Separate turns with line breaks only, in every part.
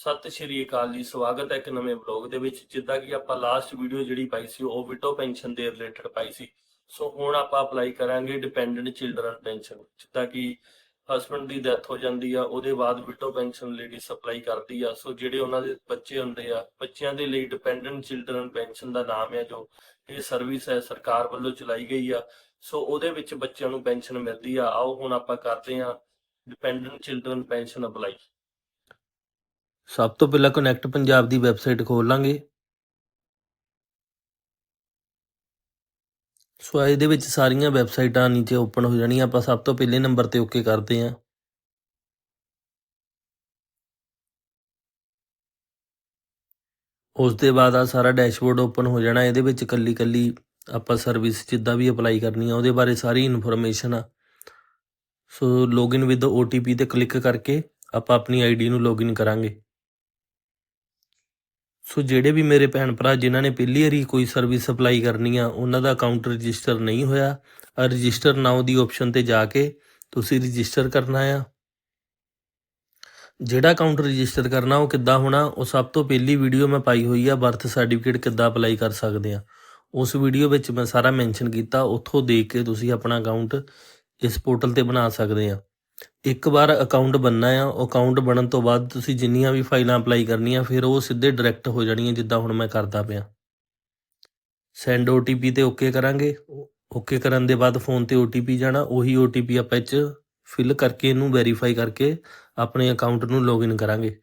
ਸਤਿ ਸ਼੍ਰੀ ਅਕਾਲ ਜੀ, ਸਵਾਗਤ ਹੈ ਇੱਕ ਨਵੇਂ ਵਲੌਗ ਦੇ ਵਿੱਚ। ਜਿੱਦਾਂ ਕਿ ਆਪਾਂ ਲਾਸਟ ਵੀਡੀਓ ਜਿਹੜੀ ਪਾਈ ਸੀ, ਉਹ ਵਿਟੋ ਪੈਨਸ਼ਨ ਦੇ ਰਿਲੇਟਡ ਪਾਈ ਸੀ। ਸੋ ਹੁਣ ਆਪਾਂ ਅਪਲਾਈ ਕਰਾਂਗੇ ਡਿਪੈਂਡੈਂਟ ਚਿਲਡਰਨ ਪੈਨਸ਼ਨ ਜਿੱਦਾਂ ਕਿ ਹਸਬੰਡ ਦੀ ਡੈਥ ਹੋ ਜਾਂਦੀ ਆ, ਉਹਦੇ ਬਾਅਦ ਵਿਟੋ ਪੈਨਸ਼ਨ ਲੇਡੀ ਸਪਲਾਈ ਕਰਦੀ ਆ। ਸੋ ਜਿਹੜੇ ਉਹਨਾਂ ਦੇ ਬੱਚੇ ਹੁੰਦੇ ਆ, ਬੱਚਿਆਂ ਦੇ ਲਈ ਡਿਪੈਂਡੈਂਟ ਚਿਲਡਰਨ ਪੈਨਸ਼ਨ ਦਾ ਨਾਮ ਹੈ ਜੋ, ਇਹ ਸਰਵਿਸ ਹੈ, ਸਰਕਾਰ ਵੱਲੋਂ ਚਲਾਈ ਗਈ ਆ। ਸੋ ਉਹਦੇ ਵਿੱਚ ਬੱਚਿਆਂ ਨੂੰ ਪੈਨਸ਼ਨ ਮਿਲਦੀ ਆ। ਆਓ ਹੁਣ ਆਪਾਂ ਕਰਦੇ ਆ ਡਿਪੈਂਡੈਂਟ ਚਿਲਡਰਨ ਪੈਨਸ਼ਨ ਅਪਲਾਈ ਸਭ ਤੋਂ ਪਹਿਲਾਂ ਕਨੈਕਟ ਪੰਜਾਬ ਦੀ ਵੈਬਸਾਈਟ ਖੋਲਾਂਗੇ ਸੋ ਇਹਦੇ ਵਿੱਚ ਸਾਰੀਆਂ ਵੈਬਸਾਈਟਾਂ ਨੀਚੇ ਓਪਨ ਹੋ ਜਾਣੀਆਂ, ਆਪਾਂ ਸਭ ਤੋਂ ਪਹਿਲੇ ਨੰਬਰ ਤੇ ਓਕੇ ਕਰਦੇ ਹਾਂ। ਉਸ ਦੇ ਬਾਅਦ ਆ ਸਾਰਾ ਡੈਸ਼ਬੋਰਡ ਓਪਨ ਹੋ ਜਾਣਾ, ਇਹਦੇ ਵਿੱਚ ਕੱਲੀ ਕੱਲੀ ਆਪਾਂ ਸਰਵਿਸ ਜਿੱਦਾਂ ਵੀ ਅਪਲਾਈ ਕਰਨੀ ਆ, ਉਹਦੇ ਬਾਰੇ ਸਾਰੀ ਇਨਫੋਰਮੇਸ਼ਨ ਆ। ਸੋ ਲੌਗਇਨ ਵਿਦ OTP ਤੇ ਕਲਿੱਕ ਕਰਕੇ ਆਪਾਂ ਆਪਣੀ ਆਈਡੀ ਨੂੰ ਲੌਗਇਨ ਕਰਾਂਗੇ। ਸੋ ਜਿਹੜੇ ਵੀ ਮੇਰੇ ਭੈਣ ਭਰਾ ਜਿਨ੍ਹਾਂ ਨੇ ਪਹਿਲੀ ਵਾਰੀ ਕੋਈ ਸਰਵਿਸ ਅਪਲਾਈ ਕਰਨੀ ਆ, ਉਹਨਾਂ ਦਾ ਅਕਾਊਂਟ ਰਜਿਸਟਰ ਨਹੀਂ ਹੋਇਆ ਰਜਿਸਟਰ ਨਾਓ ਦੀ ਆਪਸ਼ਨ ਤੇ ਜਾ ਕੇ ਤੁਸੀਂ ਰਜਿਸਟਰ ਕਰਨਾ ਆ। ਜਿਹੜਾ ਅਕਾਊਂਟ ਰਜਿਸਟਰ ਕਰਨਾ, ਉਹ ਕਿੱਦਾਂ ਹੋਣਾ, ਉਹ ਸਭ ਤੋਂ ਪਹਿਲੀ ਵੀਡੀਓ ਮੈਂ ਪਾਈ ਹੋਈ ਆ ਬਰਥ ਸਰਟੀਫਿਕੇਟ ਕਿੱਦਾਂ ਅਪਲਾਈ ਕਰ ਸਕਦੇ ਆ। ਉਸ ਵੀਡੀਓ ਵਿੱਚ ਮੈਂ ਸਾਰਾ ਮੈਂਸ਼ਨ ਕੀਤਾ, ਉੱਥੋਂ ਦੇਖ ਕੇ ਤੁਸੀਂ ਆਪਣਾ ਅਕਾਊਂਟ ਇਸ ਪੋਰਟਲ ਤੇ ਬਣਾ ਸਕਦੇ ਆ। ਇੱਕ ਵਾਰ ਅਕਾਊਂਟ ਬਣਨਾ ਆ ਅਕਾਊਂਟ ਬਣਨ ਤੋਂ ਬਾਅਦ ਤੁਸੀਂ ਜਿੰਨੀਆਂ ਵੀ ਫਾਈਲਾਂ ਅਪਲਾਈ ਕਰਨੀਆਂ, ਫਿਰ ਉਹ ਸਿੱਧੇ ਡਾਇਰੈਕਟ ਹੋ ਜਾਣੀਆਂ, ਜਿੱਦਾਂ ਹੁਣ ਮੈਂ ਕਰਦਾ ਪਿਆ। ਸੈਂਡ OTP ਤੇ ਓਕੇ ਕਰਾਂਗੇ। ਓਕੇ ਕਰਨ ਦੇ ਬਾਅਦ ਫੋਨ ਤੇ OTP ਜਾਣਾ, ਉਹੀ OTP ਆਪਾਂ ਇਹ 'ਚ ਫਿਲ ਕਰਕੇ ਇਹਨੂੰ ਵੈਰੀਫਾਈ ਕਰਕੇ ਆਪਣੇ ਅਕਾਊਂਟ ਨੂੰ ਲੌਗਇਨ ਕਰਾਂਗੇ।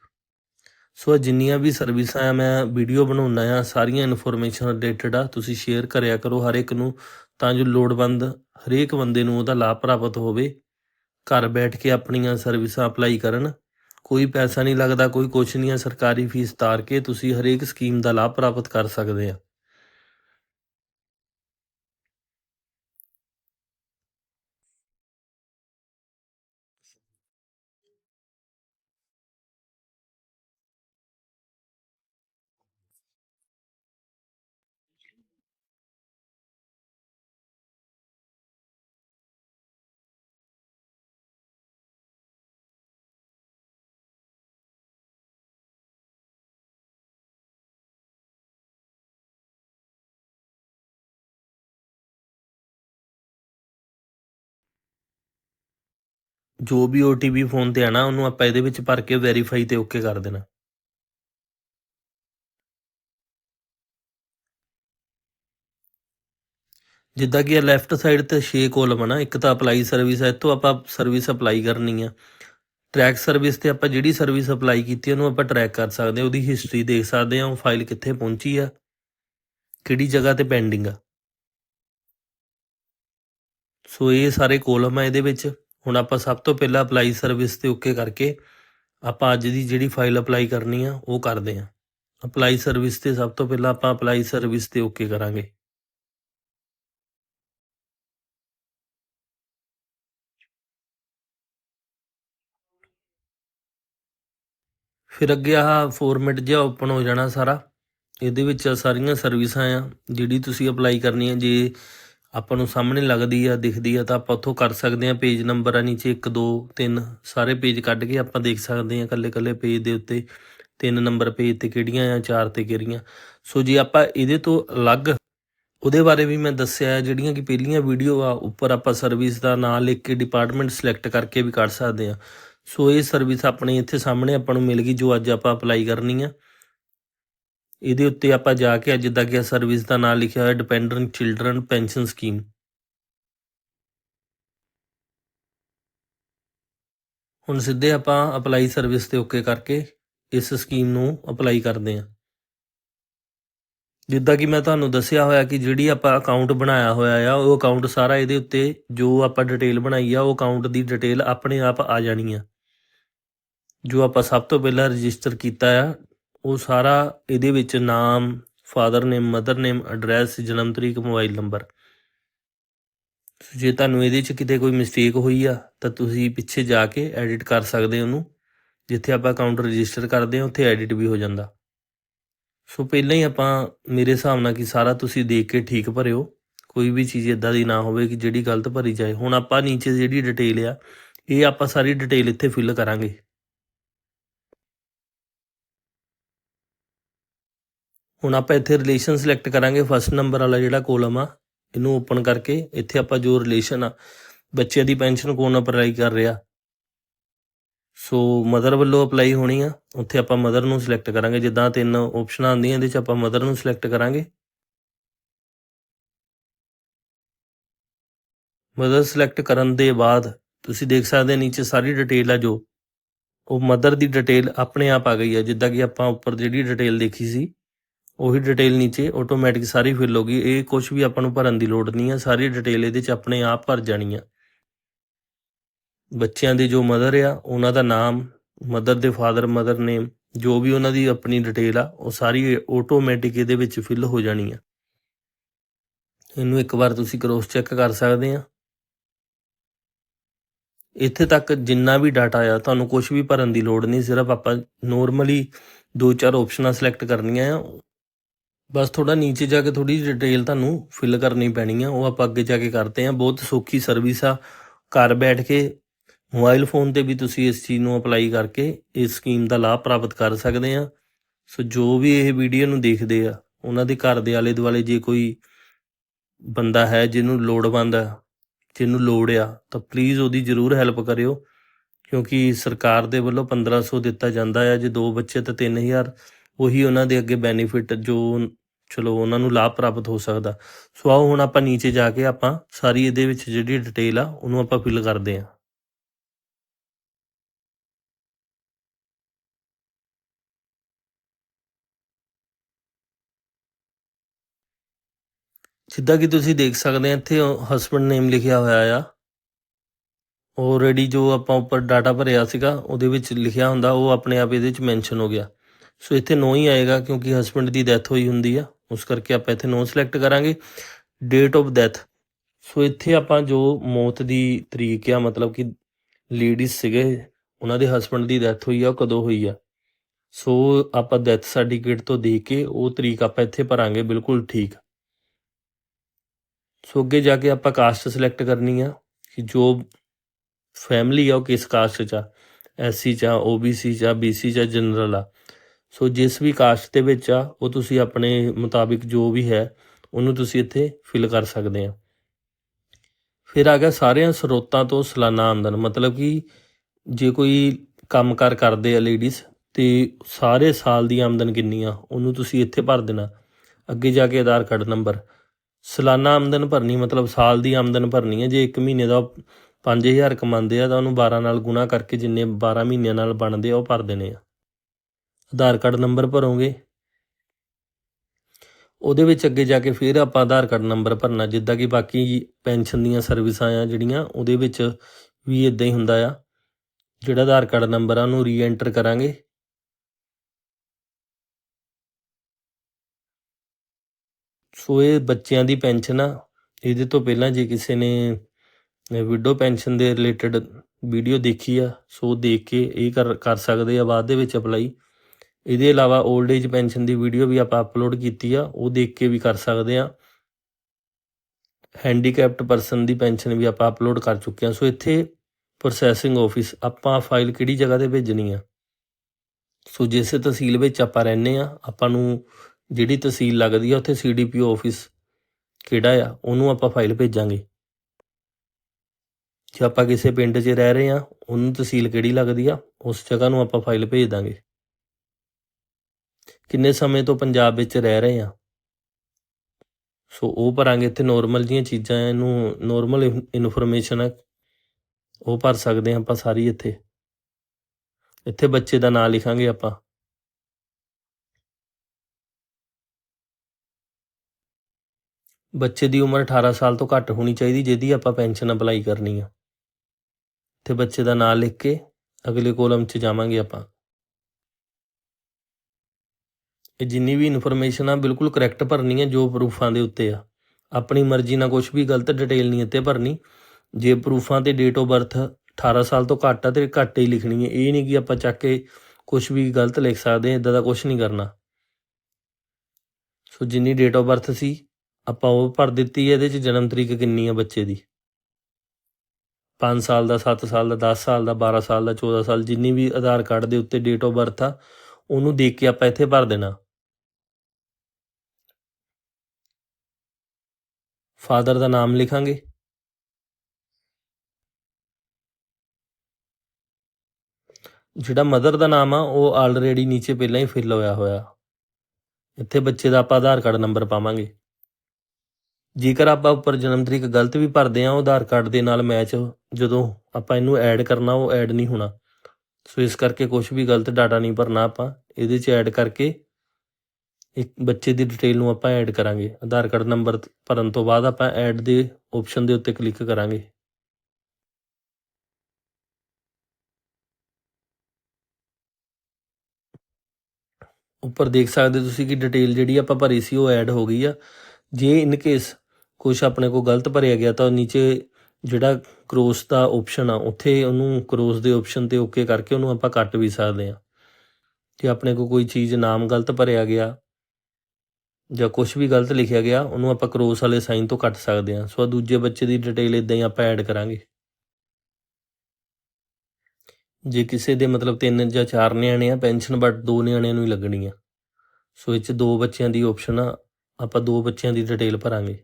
ਸੋ ਇਹ ਜਿੰਨੀਆਂ ਵੀ ਸਰਵਿਸਾਂ ਆ, ਮੈਂ ਵੀਡੀਓ ਬਣਾਉਣਾ ਆ, ਸਾਰੀਆਂ ਇਨਫੋਰਮੇਸ਼ਨ ਰਿਲੇਟਡ ਆ, ਤੁਸੀਂ ਸ਼ੇਅਰ ਕਰਿਆ ਕਰੋ ਹਰ ਇੱਕ ਨੂੰ, ਤਾਂ ਜੋ ਲੋੜਵੰਦ ਹਰੇਕ ਬੰਦੇ ਨੂੰ ਉਹਦਾ ਲਾਭ ਪ੍ਰਾਪਤ ਹੋਵੇ। ਘਰ ਬੈਠ ਕੇ ਆਪਣੀਆਂ ਸਰਵਿਸਾਂ ਅਪਲਾਈ ਕਰਨ। ਕੋਈ ਪੈਸਾ ਨਹੀਂ ਲੱਗਦਾ, ਕੋਈ ਕੁਛ ਨਹੀਂ ਹੈ। ਸਰਕਾਰੀ ਫੀਸ ਤਾਰ ਕੇ ਤੁਸੀਂ ਹਰੇਕ ਸਕੀਮ ਦਾ ਲਾਭ ਪ੍ਰਾਪਤ ਕਰ ਸਕਦੇ ਆ। ਜੋ ਵੀ OTP ਫੋਨ ਤੇ ਆਣਾ ਉਹਨੂੰ ਆਪਾਂ ਇਹਦੇ ਵਿੱਚ ਭਰ ਕੇ ਵੈਰੀਫਾਈ ਤੇ ਓਕੇ ਕਰ ਦੇਣਾ। ਜਿੱਦਾਂ ਕਿ ਲੈਫਟ ਸਾਈਡ ਤੇ 6 ਕੋਲਮ ਆ ਨਾ, ਇੱਕ ਤਾਂ ਅਪਲਾਈ ਸਰਵਿਸ ਹੈ ਤੋਂ ਆਪਾਂ ਸਰਵਿਸ ਅਪਲਾਈ ਕਰਨੀ ਆ। ਟਰੈਕ ਸਰਵਿਸ ਤੇ ਆਪਾਂ ਜਿਹੜੀ ਸਰਵਿਸ ਅਪਲਾਈ ਕੀਤੀ ਉਹਨੂੰ ਆਪਾਂ ਟਰੈਕ ਕਰ ਸਕਦੇ ਹਾਂ ਉਹਦੀ ਹਿਸਟਰੀ ਦੇਖ ਸਕਦੇ ਹਾਂ ਉਹ ਫਾਈਲ ਕਿੱਥੇ ਪਹੁੰਚੀ ਆ, ਕਿਹੜੀ ਜਗ੍ਹਾ ਤੇ ਪੈਂਡਿੰਗ ਆ। ਸੋ ਇਹ ਸਾਰੇ ਕੋਲਮ ਆ ਇਹਦੇ ਵਿੱਚ। ਹੁਣ ਆਪਾਂ ਸਭ ਤੋਂ ਪਹਿਲਾਂ ਅਪਲਾਈ ਸਰਵਿਸ ਤੇ ਓਕੇ ਕਰਕੇ ਆਪਾਂ ਅੱਜ ਦੀ ਜਿਹੜੀ ਫਾਈਲ ਅਪਲਾਈ ਕਰਨੀ ਆ, ਉਹ ਕਰਦੇ ਆ। ਅਪਲਾਈ ਸਰਵਿਸ ਤੇ ਸਭ ਤੋਂ ਪਹਿਲਾਂ ਆਪਾਂ ਅਪਲਾਈ ਸਰਵਿਸ ਤੇ ਓਕੇ ਕਰਾਂਗੇ। ਫਿਰ ਅੱਗੇ ਆਹ ਫਾਰਮੈਟ ਜਿਹਾ ਓਪਨ ਹੋ ਜਾਣਾ ਸਾਰਾ। ਇਹਦੇ ਵਿੱਚ ਸਾਰੀਆਂ ਸਰਵਿਸਾਂ ਆ, ਜਿਹੜੀ ਤੁਸੀਂ ਅਪਲਾਈ ਕਰਨੀ ਹੈ ਜੇ ਆਪਾਂ ਨੂੰ ਸਾਹਮਣੇ ਲੱਗਦੀ ਆ, ਦਿਖਦੀ ਆ, ਤਾਂ ਆਪਾਂ ਉੱਥੋਂ ਕਰ ਸਕਦੇ ਆ ਪੇਜ ਨੰਬਰ ਆ ਨੀਚੇ 1 2 3 ਸਾਰੇ ਪੇਜ ਕੱਢ ਕੇ ਆਪਾਂ ਦੇਖ ਸਕਦੇ ਆ ਇਕੱਲੇ ਇਕੱਲੇ ਪੇਜ ਦੇ ਉੱਤੇ ਤਿੰਨ ਨੰਬਰ ਪੇਜ ਤੇ ਕਿਹੜੀਆਂ ਆ, ਚਾਰ ਤੇ ਕਿਹੜੀਆਂ। ਸੋ ਜੇ ਆਪਾਂ ਇਹਦੇ ਤੋਂ ਅਲੱਗ, ਉਹਦੇ ਬਾਰੇ ਵੀ ਮੈਂ ਦੱਸਿਆ ਜਿਹੜੀਆਂ ਕਿ ਪਹਿਲੀਆਂ ਵੀਡੀਓ ਆ, ਉੱਪਰ ਆਪਾਂ ਸਰਵਿਸ ਦਾ ਨਾਮ ਲਿਖ ਕੇ ਡਿਪਾਰਟਮੈਂਟ ਸਿਲੈਕਟ ਕਰਕੇ ਵੀ ਕੱਢ ਸਕਦੇ ਆ। ਸੋ ਇਹ ਸਰਵਿਸ ਆਪਣੇ ਇੱਥੇ ਸਾਹਮਣੇ ਆਪਾਂ ਨੂੰ ਮਿਲ ਗਈ, ਜੋ ਅੱਜ ਆਪਾਂ ਅਪਲਾਈ ਕਰਨੀ ਆ। ਇਹਦੇ ਉੱਤੇ ਆਪਾਂ ਜਾ ਕੇ ਜਿੱਦਾਂ ਕਿ ਸਰਵਿਸ ਦਾ ਨਾਮ ਲਿਖਿਆ ਹੋਇਆ ਡਿਪੈਂਡੈਂਟ ਚਿਲਡਰਨ ਪੈਨਸ਼ਨ ਸਕੀਮ ਹੁਣ ਸਿੱਧੇ ਆਪਾਂ ਅਪਲਾਈ ਸਰਵਿਸ ਤੇ ਓਕੇ ਕਰਕੇ ਇਸ ਸਕੀਮ ਨੂੰ ਅਪਲਾਈ ਕਰਦੇ ਹਾਂ। ਜਿੱਦਾਂ ਕਿ ਮੈਂ ਤੁਹਾਨੂੰ ਦੱਸਿਆ ਹੋਇਆ ਕਿ ਜਿਹੜੀ ਆਪਾਂ ਅਕਾਊਂਟ ਬਣਾਇਆ ਹੋਇਆ ਆ, ਉਹ ਅਕਾਊਂਟ ਸਾਰਾ ਇਹਦੇ ਉੱਤੇ ਜੋ ਆਪਾਂ ਡਿਟੇਲ ਬਣਾਈ ਆ, ਉਹ ਅਕਾਊਂਟ ਦੀ ਡਿਟੇਲ ਆਪਣੇ ਆਪ ਆ ਜਾਣੀ ਆ। ਜੋ ਆਪਾਂ ਸਭ ਤੋਂ ਪਹਿਲਾਂ ਰਜਿਸਟਰ ਕੀਤਾ ਆ ਉਹ ਸਾਰਾ ਇਹਦੇ ਵਿੱਚ ਨਾਮ, father name, mother name, address, ਜਨਮ ਤਰੀਕ, ਮੋਬਾਈਲ ਨੰਬਰ। ਜੇ ਤੁਹਾਨੂੰ ਇਹਦੇ 'ਚ ਕਿਤੇ ਕੋਈ ਮਿਸਟੇਕ ਹੋਈ ਆ, ਤਾਂ ਤੁਸੀਂ ਪਿੱਛੇ ਜਾ ਕੇ ਐਡਿਟ ਕਰ ਸਕਦੇ ਉਹਨੂੰ। ਜਿੱਥੇ ਆਪਾਂ ਅਕਾਊਂਟ ਰਜਿਸਟਰ ਕਰਦੇ ਹਾਂ, ਉੱਥੇ ਐਡਿਟ ਵੀ ਹੋ ਜਾਂਦਾ। ਸੋ ਪਹਿਲਾਂ ਹੀ ਆਪਾਂ ਮੇਰੇ ਹਿਸਾਬ ਨਾਲ ਕਿ ਸਾਰਾ ਤੁਸੀਂ ਦੇਖ ਕੇ ਠੀਕ ਭਰਿਓ। ਕੋਈ ਵੀ ਚੀਜ਼ ਇਦਾਂ ਦੀ ਨਾ ਹੋਵੇ ਕਿ ਜਿਹੜੀ ਗਲਤ ਭਰੀ ਜਾਏ। ਹੁਣ ਆਪਾਂ ਨੀਚੇ ਜਿਹੜੀ ਡਿਟੇਲ ਆ, ਇਹ ਆਪਾਂ ਸਾਰੀ ਡਿਟੇਲ ਇੱਥੇ ਫਿਲ ਕਰਾਂਗੇ। ਹੁਣ ਆਪਾਂ ਇੱਥੇ ਰਿਲੇਸ਼ਨ ਸਿਲੈਕਟ ਕਰਾਂਗੇ ਫਸਟ ਨੰਬਰ ਵਾਲਾ ਜਿਹੜਾ ਕੋਲਮ ਆ, ਇਹਨੂੰ ਓਪਨ ਕਰਕੇ ਇੱਥੇ ਆਪਾਂ ਜੋ ਰਿਲੇਸ਼ਨ ਆ ਬੱਚੇ ਦੀ ਪੈਨਸ਼ਨ ਕੌਣ ਅਪਲਾਈ ਕਰ ਰਿਹਾ। ਸੋ ਮਦਰ ਵੱਲੋਂ ਅਪਲਾਈ ਹੋਣੀ ਆ, ਉੱਥੇ ਆਪਾਂ ਮਦਰ ਨੂੰ ਸਿਲੈਕਟ ਕਰਾਂਗੇ, ਜਿੱਦਾਂ ਤਿੰਨ ਆਪਸ਼ਨਾਂ ਆਉਂਦੀਆਂ, ਇਹਦੇ 'ਚ ਆਪਾਂ ਮਦਰ ਨੂੰ ਸਿਲੈਕਟ ਕਰਾਂਗੇ। ਮਦਰ ਸਿਲੈਕਟ ਕਰਨ ਦੇ ਬਾਅਦ, ਤੁਸੀਂ ਦੇਖ ਸਕਦੇ ਹੋ ਨੀਚੇ ਸਾਰੀ ਡਿਟੇਲ ਆ ਜੋ, ਉਹ ਮਦਰ ਦੀ ਡਿਟੇਲ ਆਪਣੇ ਆਪ ਆ ਗਈ ਆ, ਜਿੱਦਾਂ ਕਿ ਆਪਾਂ ਉੱਪਰ ਜਿਹੜੀ ਡਿਟੇਲ ਦੇਖੀ ਸੀ। ਉਹੀ ਡਿਟੇਲ ਨੀਚੇ ਆਟੋਮੈਟਿਕ ਸਾਰੀ ਫਿਲ ਹੋ ਗਈ। ਇਹ ਕੁਝ ਵੀ ਆਪਾਂ ਨੂੰ ਭਰਨ ਦੀ ਲੋੜ ਨਹੀਂ ਹੈ ਸਾਰੀ ਡਿਟੇਲ ਇਹਦੇ 'ਚ ਆਪਣੇ ਆਪ ਭਰ ਜਾਣੀ ਆ। ਬੱਚਿਆਂ ਦੇ ਜੋ ਮਦਰ ਆ, ਉਹਨਾਂ ਦਾ ਨਾਮ ਮਦਰ ਦੇ ਫਾਦਰ ਮਦਰ ਨੇਮ ਜੋ ਵੀ ਉਹਨਾਂ ਦੀ ਆਪਣੀ ਡਿਟੇਲ ਆ, ਉਹ ਸਾਰੀ ਆਟੋਮੈਟਿਕ ਇਹਦੇ ਵਿੱਚ ਫਿਲ ਹੋ ਜਾਣੀ ਆ। ਇਹਨੂੰ ਇੱਕ ਵਾਰ ਤੁਸੀਂ ਕ੍ਰੋਸ ਚੈੱਕ ਕਰ ਸਕਦੇ ਆ। ਇੱਥੇ ਤੱਕ ਜਿੰਨਾ ਵੀ ਡਾਟਾ ਆ, ਤੁਹਾਨੂੰ ਕੁਝ ਵੀ ਭਰਨ ਦੀ ਲੋੜ ਨਹੀਂ। ਸਿਰਫ ਆਪਾਂ ਨੋਰਮਲੀ ਦੋ ਚਾਰ ਆਪਸ਼ਨਾਂ ਸਿਲੈਕਟ ਕਰਨੀਆਂ ਆ। ਬਸ ਥੋੜਾ ਨੀਚੇ ਜਾ ਕੇ ਥੋੜੀ ਡਿਟੇਲ ਤੁਹਾਨੂੰ ਫਿਲ ਕਰਨੀ ਪੈਣੀ ਆ, ਉਹ ਆਪਾਂ ਅੱਗੇ ਜਾ ਕੇ ਕਰਦੇ ਆ। ਬਹੁਤ ਸੌਖੀ ਸਰਵਿਸ ਆ। ਘਰ ਬੈਠ ਕੇ ਮੋਬਾਈਲ ਫੋਨ ਤੇ ਵੀ ਤੁਸੀਂ ਇਸ ਚੀਜ਼ ਨੂੰ ਅਪਲਾਈ ਕਰਕੇ ਇਸ ਸਕੀਮ ਦਾ ਲਾਭ ਪ੍ਰਾਪਤ ਕਰ ਸਕਦੇ ਆ। ਸੋ ਜੋ ਵੀ ਇਹ ਵੀਡੀਓ ਨੂੰ ਦੇਖਦੇ ਆ, ਉਹਨਾਂ ਦੇ ਘਰ ਦੇ ਆਲੇ ਦੁਆਲੇ ਜੇ ਕੋਈ ਬੰਦਾ ਹੈ ਜਿਹਨੂੰ ਲੋੜਵੰਦ ਆ, ਜਿਹਨੂੰ ਲੋੜ ਆ, ਤਾਂ ਪਲੀਜ਼ ਉਹਦੀ ਜ਼ਰੂਰ ਹੈਲਪ ਕਰਿਓ। ਕਿਉਂਕਿ ਸਰਕਾਰ ਦੇ ਵੱਲੋਂ 1500 ਦਿੱਤਾ ਜਾਂਦਾ ਆ, ਜੇ ਦੋ ਬੱਚੇ ਤਾਂ 3000 ਉਹੀ ਉਹਨਾਂ ਦੇ ਅੱਗੇ ਬੈਨੀਫਿਟ ਜੋ ਚਲੋ ਉਹਨਾਂ ਨੂੰ ਲਾਭ ਪ੍ਰਾਪਤ ਹੋ ਸਕਦਾ। ਸੋ ਆਓ ਹੁਣ ਆਪਾਂ ਨੀਚੇ ਜਾ ਕੇ ਆਪਾਂ ਸਾਰੀ ਇਹਦੇ ਵਿੱਚ ਜਿਹੜੀ ਡਿਟੇਲ ਆ, ਉਹਨੂੰ ਆਪਾਂ ਫਿਲ ਕਰਦੇ ਆ ਜਿੱਦਾਂ ਕਿ ਤੁਸੀਂ ਦੇਖ ਸਕਦੇ ਆ ਇੱਥੇ ਹਸਬੰਡ ਨੇਮ ਲਿਖਿਆ ਹੋਇਆ ਆ। ਆਲਰੇਡੀ ਜੋ ਆਪਾਂ ਉੱਪਰ ਡਾਟਾ ਭਰਿਆ ਸੀਗਾ, ਉਹਦੇ ਵਿੱਚ ਲਿਖਿਆ ਹੁੰਦਾ, ਉਹ ਆਪਣੇ ਆਪ ਇਹਦੇ ਵਿੱਚ ਮੈਂਸ਼ਨ ਹੋ ਗਿਆ। ਸੋ ਇੱਥੇ ਨੋ ਹੀ ਆਏਗਾ ਕਿਉਂਕਿ ਹਸਬੰਡ ਦੀ ਡੈਥ ਹੋਈ ਹੁੰਦੀ ਆ। ਉਸ ਕਰਕੇ ਆਪਾਂ ਇੱਥੇ ਨੋ ਸਿਲੈਕਟ ਕਰਾਂਗੇ। ਡੇਟ ਆਫ ਡੈਥ ਸੋ ਇੱਥੇ ਆਪਾਂ ਜੋ ਮੌਤ ਦੀ ਤਰੀਕ ਆ, ਮਤਲਬ ਕਿ ਲੇਡੀਜ਼ ਸੀਗੇ, ਉਹਨਾਂ ਦੇ ਹਸਬੰਡ ਦੀ ਡੈਥ ਹੋਈ ਆ, ਉਹ ਕਦੋਂ ਹੋਈ ਆ? ਸੋ ਆਪਾਂ ਡੈਥ ਸਰਟੀਫਿਕੇਟ ਤੋਂ ਦੇਖ ਕੇ ਉਹ ਤਰੀਕ ਆਪਾਂ ਇੱਥੇ ਭਰਾਂਗੇ, ਬਿਲਕੁਲ ਠੀਕ। ਸੋ ਅੱਗੇ ਜਾ ਕੇ ਆਪਾਂ ਕਾਸਟ ਸਿਲੈਕਟ ਕਰਨੀ ਆ, ਕਿ ਜੋ ਫੈਮਿਲੀ ਆ ਉਹ ਕਿਸ ਕਾਸਟ ਚ ਆ? ਐਸਸੀ ਚ ਆ ਓਬੀਸੀ ਚ ਆ ਬੀਸੀ ਚ ਆ ਜਨਰਲ ਆ। ਸੋ ਜਿਸ ਵੀ ਕਾਸਟ ਦੇ ਵਿੱਚ ਆ, ਉਹ ਤੁਸੀਂ ਆਪਣੇ ਮੁਤਾਬਿਕ ਜੋ ਵੀ ਹੈ, ਉਹਨੂੰ ਤੁਸੀਂ ਇੱਥੇ ਫਿਲ ਕਰ ਸਕਦੇ ਆ। ਫਿਰ ਆ ਗਿਆ ਸਾਰਿਆਂ ਸਰੋਤਾਂ ਤੋਂ ਸਾਲਾਨਾ ਆਮਦਨ। ਮਤਲਬ ਕਿ ਜੇ ਕੋਈ ਕੰਮਕਾਰ ਕਰਦੇ ਆ ਲੇਡੀਜ਼ ਤੇ ਸਾਰੇ ਸਾਲ ਦੀ ਆਮਦਨ ਕਿੰਨੀ ਆ, ਉਹਨੂੰ ਤੁਸੀਂ ਇੱਥੇ ਭਰ ਦੇਣਾ। ਅੱਗੇ ਜਾ ਕੇ ਆਧਾਰ ਕਾਰਡ ਨੰਬਰ। ਸਾਲਾਨਾ ਆਮਦਨ ਭਰਨੀ ਮਤਲਬ ਸਾਲ ਦੀ ਆਮਦਨ ਭਰਨੀ ਹੈ ਜੇ ਇੱਕ ਮਹੀਨੇ ਦਾ 5000 ਕਮਾਉਂਦੇ ਆ, ਤਾਂ ਉਹਨੂੰ 12 ਨਾਲ ਗੁਣਾ ਕਰਕੇ ਜਿੰਨੇ 12 ਮਹੀਨਿਆਂ ਨਾਲ ਬਣਦੇ ਆ, ਉਹ ਭਰ ਦੇਣੇ ਆ। ਆਧਾਰ ਕਾਰਡ ਨੰਬਰ ਭਰੋਗੇ। ਉਹਦੇ ਵਿੱਚ ਅੱਗੇ ਜਾ ਕੇ ਫਿਰ ਆਪਾਂ ਆਧਾਰ ਕਾਰਡ ਨੰਬਰ ਭਰਨਾ, ਜਿੱਦਾਂ ਕਿ ਬਾਕੀ ਪੈਨਸ਼ਨ ਦੀਆਂ ਸਰਵਿਸਾਂ ਆ ਜਿਹੜੀਆਂ, ਉਹਦੇ ਵਿੱਚ ਵੀ ਇਦਾਂ ਹੀ ਹੁੰਦਾ ਆ। ਜਿਹੜਾ ਆਧਾਰ ਕਾਰਡ ਨੰਬਰ ਆ, ਉਹਨੂੰ ਰੀਐਂਟਰ ਕਰਾਂਗੇ। ਸੋ ਇਹ ਬੱਚਿਆਂ ਦੀ ਪੈਨਸ਼ਨ ਆ। ਇਹਦੇ ਤੋਂ ਪਹਿਲਾਂ ਜੇ ਕਿਸੇ ਨੇ ਵਿਡੋ ਪੈਨਸ਼ਨ ਦੇ ਰਿਲੇਟਡ ਵੀਡੀਓ ਦੇਖੀ ਆ, ਸੋ ਦੇਖ ਕੇ ਇਹ ਕਰ ਕਰ ਸਕਦੇ ਆ, ਬਾਅਦ ਦੇ ਵਿੱਚ ਅਪਲਾਈ। ਇਹਦੇ ਇਲਾਵਾ 올ਡ ਏਜ ਪੈਨਸ਼ਨ ਦੀ ਵੀਡੀਓ ਵੀ ਆਪਾਂ ਅਪਲੋਡ ਕੀਤੀ ਆ, ਉਹ ਦੇਖ ਕੇ ਵੀ ਕਰ ਸਕਦੇ ਆ। ਹੈਂਡੀਕੈਪਡ ਪਰਸਨ ਦੀ ਪੈਨਸ਼ਨ ਵੀ ਆਪਾਂ ਅਪਲੋਡ ਕਰ ਚੁੱਕੇ ਆ। ਸੋ ਇੱਥੇ ਪ੍ਰੋਸੈਸਿੰਗ ਆਫਿਸ ਆਪਾਂ ਫਾਈਲ ਕਿਹੜੀ ਜਗ੍ਹਾ ਤੇ ਭੇਜਣੀ ਆ? ਸੋ ਜਿਸ ਤਹਿਸੀਲ ਵਿੱਚ ਆਪਾਂ ਰਹਿੰਦੇ ਆ, ਆਪਾਂ ਨੂੰ ਜਿਹੜੀ ਤਹਿਸੀਲ ਲੱਗਦੀ ਆ, ਉੱਥੇ ਸੀਡੀਪੀਓ ਆਫਿਸ ਕਿਹੜਾ ਆ, ਉਹਨੂੰ ਆਪਾਂ ਫਾਈਲ ਭੇਜਾਂਗੇ। ਜੇ ਆਪਾਂ ਕਿਸੇ ਪਿੰਡ 'ਚ ਰਹਿ ਰਹੇ ਆ, ਉਹਨੂੰ ਤਹਿਸੀਲ ਕਿਹੜੀ ਲੱਗਦੀ ਆ, ਉਸ ਜਗ੍ਹਾ ਨੂੰ ਆਪਾਂ ਫਾਈਲ ਭੇਜ ਦਾਂਗੇ। ਕਿੰਨੇ ਸਮੇਂ ਤੋਂ ਪੰਜਾਬ ਵਿੱਚ ਰਹਿ ਰਹੇ ਆ ਸੋ ਉਹ ਭਰਾਂਗੇ, ਇੱਥੇ ਨੋਰਮਲ ਜੀਆਂ ਚੀਜ਼ਾਂ ਇਹਨੂੰ ਨੋਰਮਲ ਇਨਫੋਰਮੇਸ਼ਨ ਹੈ ਉਹ ਭਰ ਸਕਦੇ ਆ ਆਪਾਂ ਸਾਰੀ ਇੱਥੇ। ਇੱਥੇ ਬੱਚੇ ਦਾ ਨਾਮ ਲਿਖਾਂਗੇ ਆਪਾਂ। ਬੱਚੇ ਦੀ ਉਮਰ 18 ਸਾਲ ਤੋਂ ਘੱਟ ਹੋਣੀ ਚਾਹੀਦੀ, ਜਿਹਦੀ ਆਪਾਂ ਪੈਨਸ਼ਨ ਅਪਲਾਈ ਕਰਨੀ ਆ। ਤੇ ਬੱਚੇ ਦਾ ਨਾਮ ਲਿਖ ਕੇ ਅਗਲੇ ਕੋਲਮ 'ਚ ਜਾਵਾਂਗੇ ਆਪਾਂ। ਇਹ ਜਿੰਨੀ ਵੀ ਇਨਫੋਰਮੇਸ਼ਨ ਆ, ਬਿਲਕੁਲ ਕਰੈਕਟ ਭਰਨੀ ਹੈ ਜੋ ਪ੍ਰੂਫਾਂ ਦੇ ਉੱਤੇ ਆ। ਆਪਣੀ ਮਰਜ਼ੀ ਨਾਲ ਕੁਝ ਵੀ ਗਲਤ ਡਿਟੇਲ ਨਹੀਂ ਇੱਥੇ ਭਰਨੀ। ਜੇ ਪ੍ਰੂਫਾਂ ਤੇ ਡੇਟ ਆਫ ਬਰਥ 18 ਸਾਲ ਤੋਂ ਘੱਟ ਆ ਤੇ ਘੱਟ ਹੀ ਲਿਖਣੀ ਹੈ ਇਹ ਨਹੀਂ ਕਿ ਆਪਾਂ ਚੱਕ ਕੇ ਕੁਝ ਵੀ ਗਲਤ ਲਿਖ ਸਕਦੇ ਹਾਂ ਇਦਾਂ ਦਾ ਕੁਝ ਨਹੀਂ ਕਰਨਾ। ਸੋ ਜਿੰਨੀ ਡੇਟ ਆਫ ਬਰਥ ਸੀ, ਆਪਾਂ ਉਹ ਭਰ ਦਿੱਤੀ ਹੈ ਇਹਦੇ 'ਚ ਜਨਮ ਤਰੀਕ ਕਿੰਨੀ ਆ ਬੱਚੇ ਦੀ? 5 ਸਾਲ ਦਾ 7 ਸਾਲ ਦਾ 10 ਸਾਲ ਦਾ 12 ਸਾਲ ਦਾ 14 ਸਾਲ, ਜਿੰਨੀ ਵੀ ਆਧਾਰ ਕਾਰਡ ਦੇ ਉੱਤੇ ਡੇਟ ਆਫ ਬਰਥ ਆ, ਉਹਨੂੰ ਦੇਖ ਕੇ ਆਪਾਂ ਇੱਥੇ ਭਰ ਦੇਣਾ। ਫਾਦਰ ਦਾ ਨਾਮ ਲਿਖਾਂਗੇ? ਜਿਹੜਾ ਮਦਰ ਦਾ ਨਾਮ ਆ, ਉਹ ਆਲਰੇਡੀ ਨੀਚੇ ਪਹਿਲਾਂ ਹੀ ਫਿਲ ਹੋਇਆ ਹੋਇਆ। ਇੱਥੇ ਬੱਚੇ ਦਾ ਆਪਾਂ ਆਧਾਰ ਕਾਰਡ ਨੰਬਰ ਪਾਵਾਂਗੇ। ਜੇਕਰ ਆਪਾਂ ਉੱਪਰ ਜਨਮ ਤਰੀਕ ਗਲਤ ਵੀ ਭਰਦੇ ਆ, ਉਹ ਆਧਾਰ ਕਾਰਡ ਦੇ ਨਾਲ ਮੈਚ ਜਦੋਂ ਆਪਾਂ ਇਹਨੂੰ ਐਡ ਕਰਨਾ, ਉਹ ਐਡ ਨਹੀਂ ਹੋਣਾ। ਸੋ ਇਸ ਕਰਕੇ ਕੁਝ ਵੀ ਗਲਤ ਡਾਟਾ ਨਹੀਂ ਭਰਨਾ ਆਪਾਂ। ਇਹਦੇ 'ਚ ਐਡ ਕਰਕੇ ਇੱਕ ਬੱਚੇ ਦੀ ਡਿਟੇਲ ਨੂੰ ਆਪਾਂ ਐਡ ਕਰਾਂਗੇ। ਆਧਾਰ ਕਾਰਡ ਨੰਬਰ ਭਰਨ ਤੋਂ ਬਾਅਦ ਆਪਾਂ ਐਡ ਦੇ ਆਪਸ਼ਨ ਦੇ ਉੱਤੇ ਕਲਿੱਕ ਕਰਾਂਗੇ। ਉੱਪਰ ਦੇਖ ਸਕਦੇ ਤੁਸੀਂ ਕਿ ਡਿਟੇਲ ਜਿਹੜੀ ਆਪਾਂ ਭਰੀ ਸੀ ਉਹ ਐਡ ਹੋ ਗਈ ਆ। ਜੇ ਇਨ ਕੇਸ ਕੁਝ ਆਪਣੇ ਕੋਲ ਗਲਤ ਭਰਿਆ ਗਿਆ ਤਾਂ ਨੀਚੇ ਜਿਹੜਾ ਕ੍ਰੋਸ ਦਾ ਆਪਸ਼ਨ ਆ, ਉੱਥੇ ਉਹਨੂੰ ਕ੍ਰੋਸ ਦੇ ਆਪਸ਼ਨ ਤੇ ਓਕੇ ਕਰਕੇ ਉਹਨੂੰ ਆਪਾਂ ਕੱਟ ਵੀ ਸਕਦੇ ਆ ਜੇ ਆਪਣੇ ਕੋਲ ਕੋਈ ਚੀਜ਼ ਨਾਮ ਗਲਤ ਭਰਿਆ ਗਿਆ ਜਾਂ ਕੁਝ ਵੀ ਗਲਤ ਲਿਖਿਆ ਗਿਆ, ਉਹਨੂੰ ਆਪਾਂ ਕਰੋਸ ਵਾਲੇ ਸਾਈਨ ਤੋਂ ਕੱਟ ਸਕਦੇ ਹਾਂ। ਸੋ ਦੂਜੇ ਬੱਚੇ ਦੀ ਡਿਟੇਲ ਇਦਾਂ ਹੀ ਆਪਾਂ ਐਡ ਕਰਾਂਗੇ। ਜੇ ਕਿਸੇ ਦੇ ਮਤਲਬ ਤਿੰਨ ਜਾਂ ਚਾਰ ਨਿਆਣੇ ਆ, ਪੈਨਸ਼ਨ ਬਟ ਦੋ ਨਿਆਣਿਆਂ ਨੂੰ ਹੀ ਲੱਗਣੀ ਆ। ਸੋ ਇਹ ਚ ਦੋ ਬੱਚਿਆਂ ਦੀ ਆਪਸ਼ਨ ਆ, ਆਪਾਂ ਦੋ ਬੱਚਿਆਂ ਦੀ ਡਿਟੇਲ ਭਰਾਂਗੇ।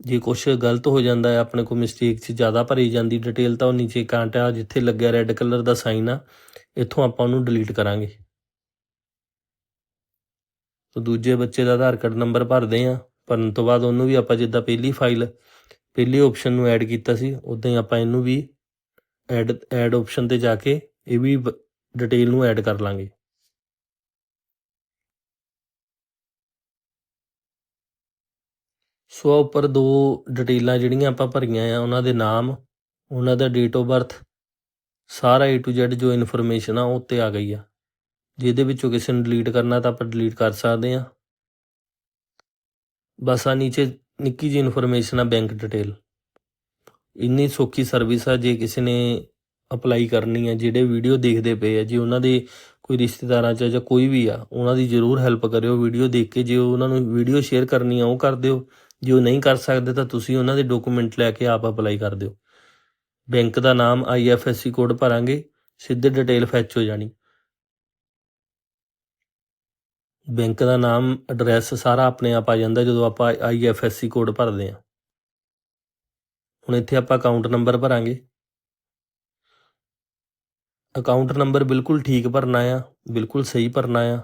ਜੇ ਕੁਝ ਗਲਤ ਹੋ ਜਾਂਦਾ ਹੈ ਆਪਣੇ ਕੋਲ ਮਿਸਟੇਕ 'ਚ ਜ਼ਿਆਦਾ ਭਰੀ ਜਾਂਦੀ ਡਿਟੇਲ ਤਾਂ ਉਹ ਨੀਚੇ ਕਾਂਟਾ ਜਿੱਥੇ ਲੱਗਿਆ ਰੈੱਡ ਕਲਰ ਦਾ ਸਾਈਨ ਆ, ਇੱਥੋਂ ਆਪਾਂ ਉਹਨੂੰ ਡਿਲੀਟ ਕਰਾਂਗੇ। ਤਾਂ ਦੂਜੇ ਬੱਚੇ ਦਾ ਆਧਾਰ ਕਾਰਡ ਨੰਬਰ ਭਰਦੇ ਆ। ਭਰਨ ਤੋਂ ਬਾਅਦ ਉਹਨੂੰ ਵੀ ਆਪਾਂ ਜਿੱਦਾਂ ਪਹਿਲੀ ਫਾਈਲ ਪਹਿਲੀ ਆਪਸ਼ਨ ਨੂੰ ਐਡ ਕੀਤਾ ਸੀ ਉਦਾਂ ਹੀ ਆਪਾਂ ਇਹਨੂੰ ਵੀ ਐਡ ਐਡ ਆਪਸ਼ਨ ਤੇ ਜਾ ਕੇ ਇਹ ਵੀ ਡਿਟੇਲ ਨੂੰ ਐਡ ਕਰ ਲਾਂਗੇ। ਸੋ ਉੱਪਰ ਦੋ ਡਿਟੇਲਾਂ ਜਿਹੜੀਆਂ ਆਪਾਂ ਭਰੀਆਂ ਆ, ਉਹਨਾਂ ਦੇ ਨਾਮ, ਉਹਨਾਂ ਦਾ ਡੇਟ ਆਫ ਬਰਥ ਸਾਰਾ A to Z ਜੋ ਇਨਫੋਰਮੇਸ਼ਨ ਆ ਉਹ ਉੱਤੇ ਆ ਗਈ ਆ। ਜਿਹਦੇ ਵਿੱਚੋਂ ਕਿਸੇ ਨੂੰ ਡਿਲੀਟ ਕਰਨਾ ਤਾਂ ਆਪਾਂ ਡਿਲੀਟ ਕਰ ਸਕਦੇ ਹਾਂ। ਬਸ ਆ ਨੀਚੇ ਨਿੱਕੀ ਜਿਹੀ ਇਨਫੋਰਮੇਸ਼ਨ ਆ ਬੈਂਕ ਡਿਟੇਲ ਇੰਨੀ ਸੌਖੀ ਸਰਵਿਸ ਆ, ਜੇ ਕਿਸੇ ਨੇ ਅਪਲਾਈ ਕਰਨੀ ਹੈ ਜਿਹੜੇ ਵੀਡੀਓ ਦੇਖਦੇ ਪਏ ਆ, ਜੇ ਉਹਨਾਂ ਦੇ ਕੋਈ ਰਿਸ਼ਤੇਦਾਰਾਂ ਚ ਜਾਂ ਕੋਈ ਵੀ ਆ, ਉਹਨਾਂ ਦੀ ਜਰੂਰ ਹੈਲਪ ਕਰਿਓ ਵੀਡੀਓ ਦੇਖ ਕੇ। ਜੇ ਉਹਨਾਂ ਨੂੰ ਵੀਡੀਓ ਸ਼ੇਅਰ ਕਰਨੀ ਆ, ਉਹ ਕਰ ਦਿਓ। ਜੇ ਉਹ ਨਹੀਂ ਕਰ ਸਕਦੇ ਤਾਂ ਤੁਸੀਂ ਉਹਨਾਂ ਦੇ ਡਾਕੂਮੈਂਟ ਲੈ ਕੇ ਆਪ ਅਪਲਾਈ ਕਰ ਦਿਓ। ਬੈਂਕ ਦਾ ਨਾਮ ਆਈਐਫਐਸਸੀ ਕੋਡ ਭਰਾਂਗੇ, ਸਿੱਧੇ ਡਿਟੇਲ ਫੈਚ ਹੋ ਜਾਣੀ। ਬੈਂਕ ਦਾ ਨਾਮ ਐਡਰੈਸ ਸਾਰਾ ਆਪਣੇ ਆਪ ਆ ਜਾਂਦਾ ਜਦੋਂ ਆਪਾਂ ਆਈਐਫਐਸਸੀ ਕੋਡ ਭਰਦੇ ਹਾਂ। ਹੁਣ ਇੱਥੇ ਆਪਾਂ ਅਕਾਊਂਟ ਨੰਬਰ ਭਰਾਂਗੇ। ਅਕਾਊਂਟ ਨੰਬਰ ਬਿਲਕੁਲ ਠੀਕ ਭਰਨਾ ਆ, ਬਿਲਕੁਲ ਸਹੀ ਭਰਨਾ ਆ।